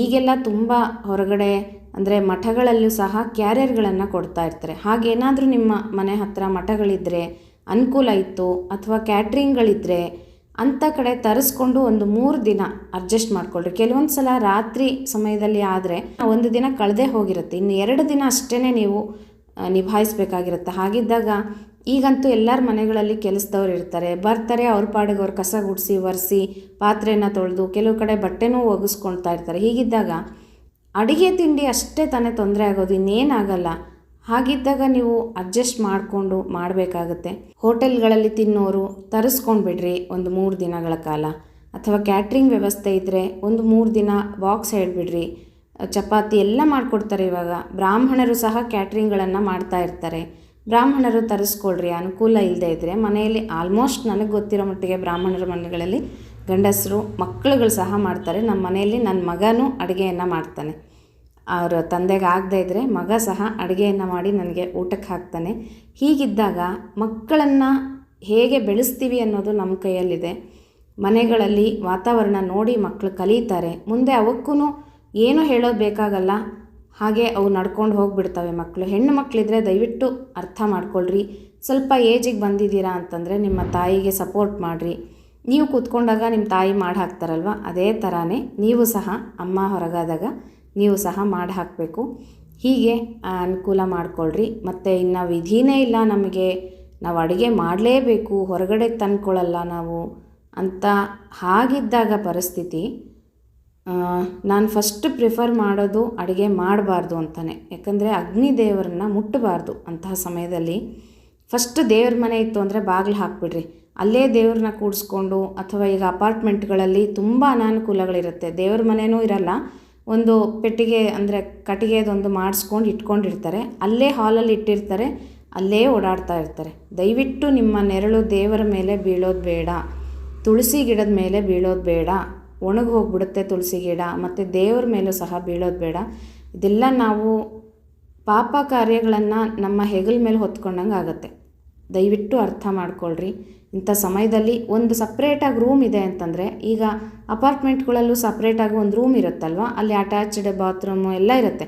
ಈಗೆಲ್ಲ ತುಂಬ ಹೊರಗಡೆ ಅಂದರೆ ಮಠಗಳಲ್ಲೂ ಸಹ ಕ್ಯಾರಿಯರ್ಗಳನ್ನು ಕೊಡ್ತಾ ಇರ್ತಾರೆ. ಹಾಗೇನಾದರೂ ನಿಮ್ಮ ಮನೆ ಹತ್ತಿರ ಮಠಗಳಿದ್ದರೆ ಅನುಕೂಲ ಇತ್ತು ಅಥವಾ ಕ್ಯಾಟ್ರಿಂಗ್ಗಳಿದ್ದರೆ ಅಂಥ ಕಡೆ ತರಿಸ್ಕೊಂಡು ಒಂದು ಮೂರು ದಿನ ಅಡ್ಜಸ್ಟ್ ಮಾಡ್ಕೊಳ್ರಿ. ಕೆಲವೊಂದು ಸಲ ರಾತ್ರಿ ಸಮಯದಲ್ಲಿ ಆದರೆ ಒಂದು ದಿನ ಕಳೆದೇ ಹೋಗಿರುತ್ತೆ. ಇನ್ನು ಎರಡು ದಿನ ಅಷ್ಟೇ ನೀವು ನಿಭಾಯಿಸ್ಬೇಕಾಗಿರುತ್ತೆ. ಹಾಗಿದ್ದಾಗ ಈಗಂತೂ ಎಲ್ಲರ ಮನೆಗಳಲ್ಲಿ ಕೆಲಸದವ್ರು ಇರ್ತಾರೆ. ಬರ್ತಾರೆ, ಅವ್ರ ಪಾಡಿಗೆ ಅವ್ರು ಕಸ ಗುಡಿಸಿ, ಒರೆಸಿ, ಪಾತ್ರೆನ ತೊಳೆದು ಕೆಲವು ಕಡೆ ಬಟ್ಟೆನೂ ಒಗಿಸ್ಕೊಳ್ತಾ ಇರ್ತಾರೆ. ಹೀಗಿದ್ದಾಗ ಅಡುಗೆ ತಿಂಡಿ ಅಷ್ಟೇ ತಾನೇ ತೊಂದರೆ ಆಗೋದು, ಇನ್ನೇನಾಗಲ್ಲ. ಹಾಗಿದ್ದಾಗ ನೀವು ಅಡ್ಜಸ್ಟ್ ಮಾಡಿಕೊಂಡು ಮಾಡಬೇಕಾಗತ್ತೆ. ಹೋಟೆಲ್ಗಳಲ್ಲಿ ತಿನ್ನೋರು ತರಿಸ್ಕೊಂಡು ಬಿಡ್ರಿ ಒಂದು ಮೂರು ದಿನಗಳ ಕಾಲ. ಅಥವಾ ಕ್ಯಾಟ್ರಿಂಗ್ ವ್ಯವಸ್ಥೆ ಇದ್ದರೆ ಒಂದು ಮೂರು ದಿನ ಬಾಕ್ಸ್ ಹೇಳಿಬಿಡ್ರಿ. ಚಪಾತಿ ಎಲ್ಲ ಮಾಡಿಕೊಡ್ತಾರೆ ಇವಾಗ. ಬ್ರಾಹ್ಮಣರು ಸಹ ಕ್ಯಾಟ್ರಿಂಗ್ಗಳನ್ನು ಮಾಡ್ತಾ ಇರ್ತಾರೆ. ಬ್ರಾಹ್ಮಣರು ತರಿಸ್ಕೊಳ್ರಿ, ಅನುಕೂಲ ಇಲ್ಲದೆ ಇದ್ದರೆ ಮನೆಯಲ್ಲಿ ಆಲ್ಮೋಸ್ಟ್ ನನಗೆ ಗೊತ್ತಿರೋ ಮಟ್ಟಿಗೆ ಬ್ರಾಹ್ಮಣರ ಮನೆಗಳಲ್ಲಿ ಗಂಡಸರು, ಮಕ್ಕಳುಗಳು ಸಹ ಮಾಡ್ತಾರೆ. ನಮ್ಮ ಮನೆಯಲ್ಲಿ ನನ್ನ ಮಗನೂ ಅಡುಗೆಯನ್ನು ಮಾಡ್ತಾನೆ. ಅವರ ತಂದೆಗೆ ಆಗದೇ ಇದ್ದರೆ ಮಗ ಸಹ ಅಡುಗೆಯನ್ನು ಮಾಡಿ ನನಗೆ ಊಟಕ್ಕೆ ಹಾಕ್ತಾನೆ. ಹೀಗಿದ್ದಾಗ ಮಕ್ಕಳನ್ನು ಹೇಗೆ ಬೆಳೆಸ್ತೀವಿ ಅನ್ನೋದು ನಮ್ಮ ಕೈಯಲ್ಲಿದೆ. ಮನೆಗಳಲ್ಲಿ ವಾತಾವರಣ ನೋಡಿ ಮಕ್ಕಳು ಕಲಿತಾರೆ. ಮುಂದೆ ಅವಕ್ಕೂ ಏನೂ ಹೇಳೋದು ಬೇಕಾಗಲ್ಲ. ಹಾಗೆ ಅವು ನಡ್ಕೊಂಡು ಹೋಗಿಬಿಡ್ತವೆ ಮಕ್ಕಳು ಹೆಣ್ಣು ಮಕ್ಕಳಿದ್ರೆ ದಯವಿಟ್ಟು ಅರ್ಥ ಮಾಡ್ಕೊಳ್ರಿ. ಸ್ವಲ್ಪ ಏಜಿಗೆ ಬಂದಿದ್ದೀರಾ ಅಂತಂದರೆ ನಿಮ್ಮ ತಾಯಿಗೆ ಸಪೋರ್ಟ್ ಮಾಡಿರಿ. ನೀವು ಕೂತ್ಕೊಂಡಾಗ ನಿಮ್ಮ ತಾಯಿ ಮಾಡಿ ಹಾಕ್ತಾರಲ್ವ ಅದೇ ಥರನೇ ನೀವು ಸಹ ಅಮ್ಮ ಹೊರಗಾದಾಗ ನೀವು ಸಹ ಮಾಡಿ ಹಾಕಬೇಕು ಹೀಗೆ ಅನುಕೂಲ ಮಾಡಿಕೊಳ್ರಿ. ಮತ್ತು ಇನ್ನು ವಿಧಿನೇ ಇಲ್ಲ ನಮಗೆ. ನಾವು ಅಡುಗೆ ಮಾಡಲೇಬೇಕು. ಹೊರಗಡೆ ತಂದ್ಕೊಳ್ಳಲ್ಲ ನಾವು ಅಂತ ಹಾಗಿದ್ದಾಗ ಪರಿಸ್ಥಿತಿ. ನಾನು ಫಸ್ಟ್ ಪ್ರಿಫರ್ ಮಾಡೋದು ಅಡುಗೆ ಮಾಡಬಾರ್ದು ಅಂತಲೇ ಯಾಕಂದರೆ ಅಗ್ನಿ ದೇವರನ್ನ ಮುಟ್ಟಬಾರ್ದು ಅಂತಹ ಸಮಯದಲ್ಲಿ. ಫಸ್ಟ್ ದೇವ್ರ ಮನೆ ಇತ್ತು ಅಂದರೆ ಬಾಗಿಲು ಹಾಕ್ಬಿಡ್ರಿ. ಅಲ್ಲೇ ದೇವ್ರನ್ನ ಕೂಡಿಸ್ಕೊಂಡು ಅಥವಾ ಈಗ ಅಪಾರ್ಟ್ಮೆಂಟ್ಗಳಲ್ಲಿ ತುಂಬ ಅನಾನುಕೂಲಗಳಿರುತ್ತೆ. ದೇವ್ರ ಮನೆಯೂ ಇರಲ್ಲ. ಒಂದು ಪೆಟ್ಟಿಗೆ ಅಂದರೆ ಕಟ್ಟಿಗೆದೊಂದು ಮಾಡಿಸ್ಕೊಂಡು ಇಟ್ಕೊಂಡಿರ್ತಾರೆ. ಅಲ್ಲೇ ಹಾಲಲ್ಲಿ ಇಟ್ಟಿರ್ತಾರೆ. ಅಲ್ಲೇ ಓಡಾಡ್ತಾ ಇರ್ತಾರೆ. ದಯವಿಟ್ಟು ನಿಮ್ಮ ನೆರಳು ದೇವರ ಮೇಲೆ ಬೀಳೋದು ಬೇಡ. ತುಳಸಿ ಗಿಡದ ಮೇಲೆ ಬೀಳೋದು ಬೇಡ. ಒಣಗಿ ಹೋಗ್ಬಿಡುತ್ತೆ ತುಳಸಿ ಗಿಡ, ಮತ್ತು ದೇವ್ರ ಮೇಲೂ ಸಹ ಬೀಳೋದು ಬೇಡ. ಇದೆಲ್ಲ ನಾವು ಪಾಪ ಕಾರ್ಯಗಳನ್ನು ನಮ್ಮ ಹೆಗಲ ಮೇಲೆ ಹೊತ್ಕೊಂಡಂಗೆ ಆಗುತ್ತೆ. ದಯವಿಟ್ಟು ಅರ್ಥ ಮಾಡ್ಕೊಳ್ರಿ. ಇಂಥ ಸಮಯದಲ್ಲಿ ಒಂದು ಸಪ್ರೇಟಾಗಿ ರೂಮ್ ಇದೆ ಅಂತಂದರೆ, ಈಗ ಅಪಾರ್ಟ್ಮೆಂಟ್ಗಳಲ್ಲೂ ಸಪ್ರೇಟಾಗಿ ಒಂದು ರೂಮ್ ಇರುತ್ತಲ್ವ? ಅಲ್ಲಿ ಅಟ್ಯಾಚ್ಡ್ ಬಾತ್ರೂಮು ಎಲ್ಲ ಇರುತ್ತೆ.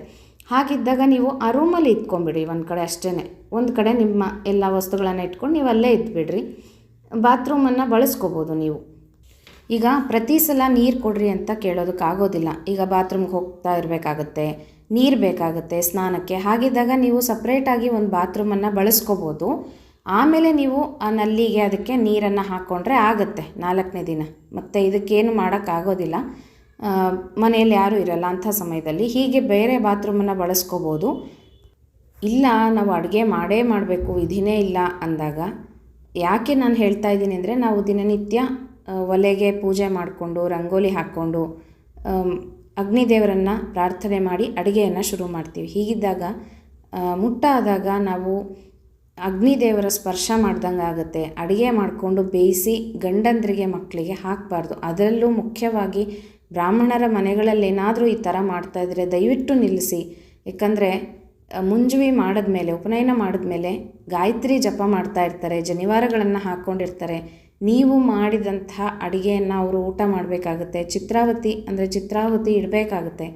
ಹಾಗಿದ್ದಾಗ ನೀವು ಆ ರೂಮಲ್ಲಿ ಇಟ್ಕೊಂಬಿಡಿ ಒಂದು ಕಡೆ ಅಷ್ಟೇ ಒಂದು ಕಡೆ ನಿಮ್ಮ ಎಲ್ಲ ವಸ್ತುಗಳನ್ನು ಇಟ್ಕೊಂಡು ನೀವು ಅಲ್ಲೇ ಇದ್ಬಿಡ್ರಿ. ಬಾತ್ರೂಮನ್ನು ಬಳಸ್ಕೋಬೋದು ನೀವು. ಈಗ ಪ್ರತಿ ಸಲ ನೀರು ಕೊಡ್ರಿ ಅಂತ ಕೇಳೋದಕ್ಕಾಗೋದಿಲ್ಲ ಈಗ ಬಾತ್ರೂಮ್ಗೆ ಹೋಗ್ತಾ ಇರಬೇಕಾಗತ್ತೆ, ನೀರು ಬೇಕಾಗುತ್ತೆ, ಸ್ನಾನಕ್ಕೆ. ಹಾಗಿದ್ದಾಗ ನೀವು ಸಪ್ರೇಟಾಗಿ ಒಂದು ಬಾತ್ರೂಮನ್ನು ಬಳಸ್ಕೋಬೋದು. ಆಮೇಲೆ ನೀವು ಆ ನಲ್ಲಿಗೆ ಅದಕ್ಕೆ ನೀರನ್ನು ಹಾಕ್ಕೊಂಡ್ರೆ ಆಗುತ್ತೆ ನಾಲ್ಕನೇ ದಿನ. ಮತ್ತು ಇದಕ್ಕೇನು ಮಾಡೋಕ್ಕಾಗೋದಿಲ್ಲ ಮನೆಯಲ್ಲಿ ಯಾರೂ ಇರಲ್ಲ ಅಂಥ ಸಮಯದಲ್ಲಿ. ಹೀಗೆ ಬೇರೆ ಬಾತ್ರೂಮನ್ನು ಬಳಸ್ಕೋಬೋದು. ಇಲ್ಲ, ನಾವು ಅಡುಗೆ ಮಾಡೇ ಮಾಡಬೇಕು, ವಿಧಿನೇ ಇಲ್ಲ ಅಂದಾಗ. ಯಾಕೆ ನಾನು ಹೇಳ್ತಾ ಇದ್ದೀನಿ ಅಂದರೆ ನಾವು ದಿನನಿತ್ಯ ಒಲೆಗೆ ಪೂಜೆ ಮಾಡಿಕೊಂಡು, ರಂಗೋಲಿ ಹಾಕ್ಕೊಂಡು ಅಗ್ನಿದೇವರನ್ನು ಪ್ರಾರ್ಥನೆ ಮಾಡಿ ಅಡುಗೆಯನ್ನು ಶುರು ಮಾಡ್ತೀವಿ. ಹೀಗಿದ್ದಾಗ ಮುಟ್ಟಾದಾಗ ನಾವು ಅಗ್ನಿದೇವರ ಸ್ಪರ್ಶ ಮಾಡ್ದಂಗೆ ಆಗುತ್ತೆ. ಅಡುಗೆ ಮಾಡಿಕೊಂಡು ಬೇಯಿಸಿ ಗಂಡಂದ್ರಿಗೆ ಮಕ್ಕಳಿಗೆ ಹಾಕಬಾರ್ದು. ಅದರಲ್ಲೂ ಮುಖ್ಯವಾಗಿ ಬ್ರಾಹ್ಮಣರ ಮನೆಗಳಲ್ಲಿ ಏನಾದರೂ ಈ ಥರ ಮಾಡ್ತಾಯಿದ್ರೆ ದಯವಿಟ್ಟು ನಿಲ್ಲಿಸಿ. ಯಾಕಂದರೆ ಮುಂಜುವಿ ಮಾಡಿದ್ಮೇಲೆ, ಉಪನಯನ ಮಾಡಿದ್ಮೇಲೆ, ಗಾಯತ್ರಿ ಜಪ ಮಾಡ್ತಾ ಇರ್ತಾರೆ, ಜನಿವಾರಗಳನ್ನು ಹಾಕ್ಕೊಂಡಿರ್ತಾರೆ ನೀವು ಮಾಡಿದಂಥ ಅಡುಗೆಯನ್ನು ಅವರು ಊಟ ಮಾಡಬೇಕಾಗುತ್ತೆ. ಚಿತ್ರಾವತಿ ಅಂದರೆ ಚಿತ್ರಾವತಿ ಇಡಬೇಕಾಗುತ್ತೆ.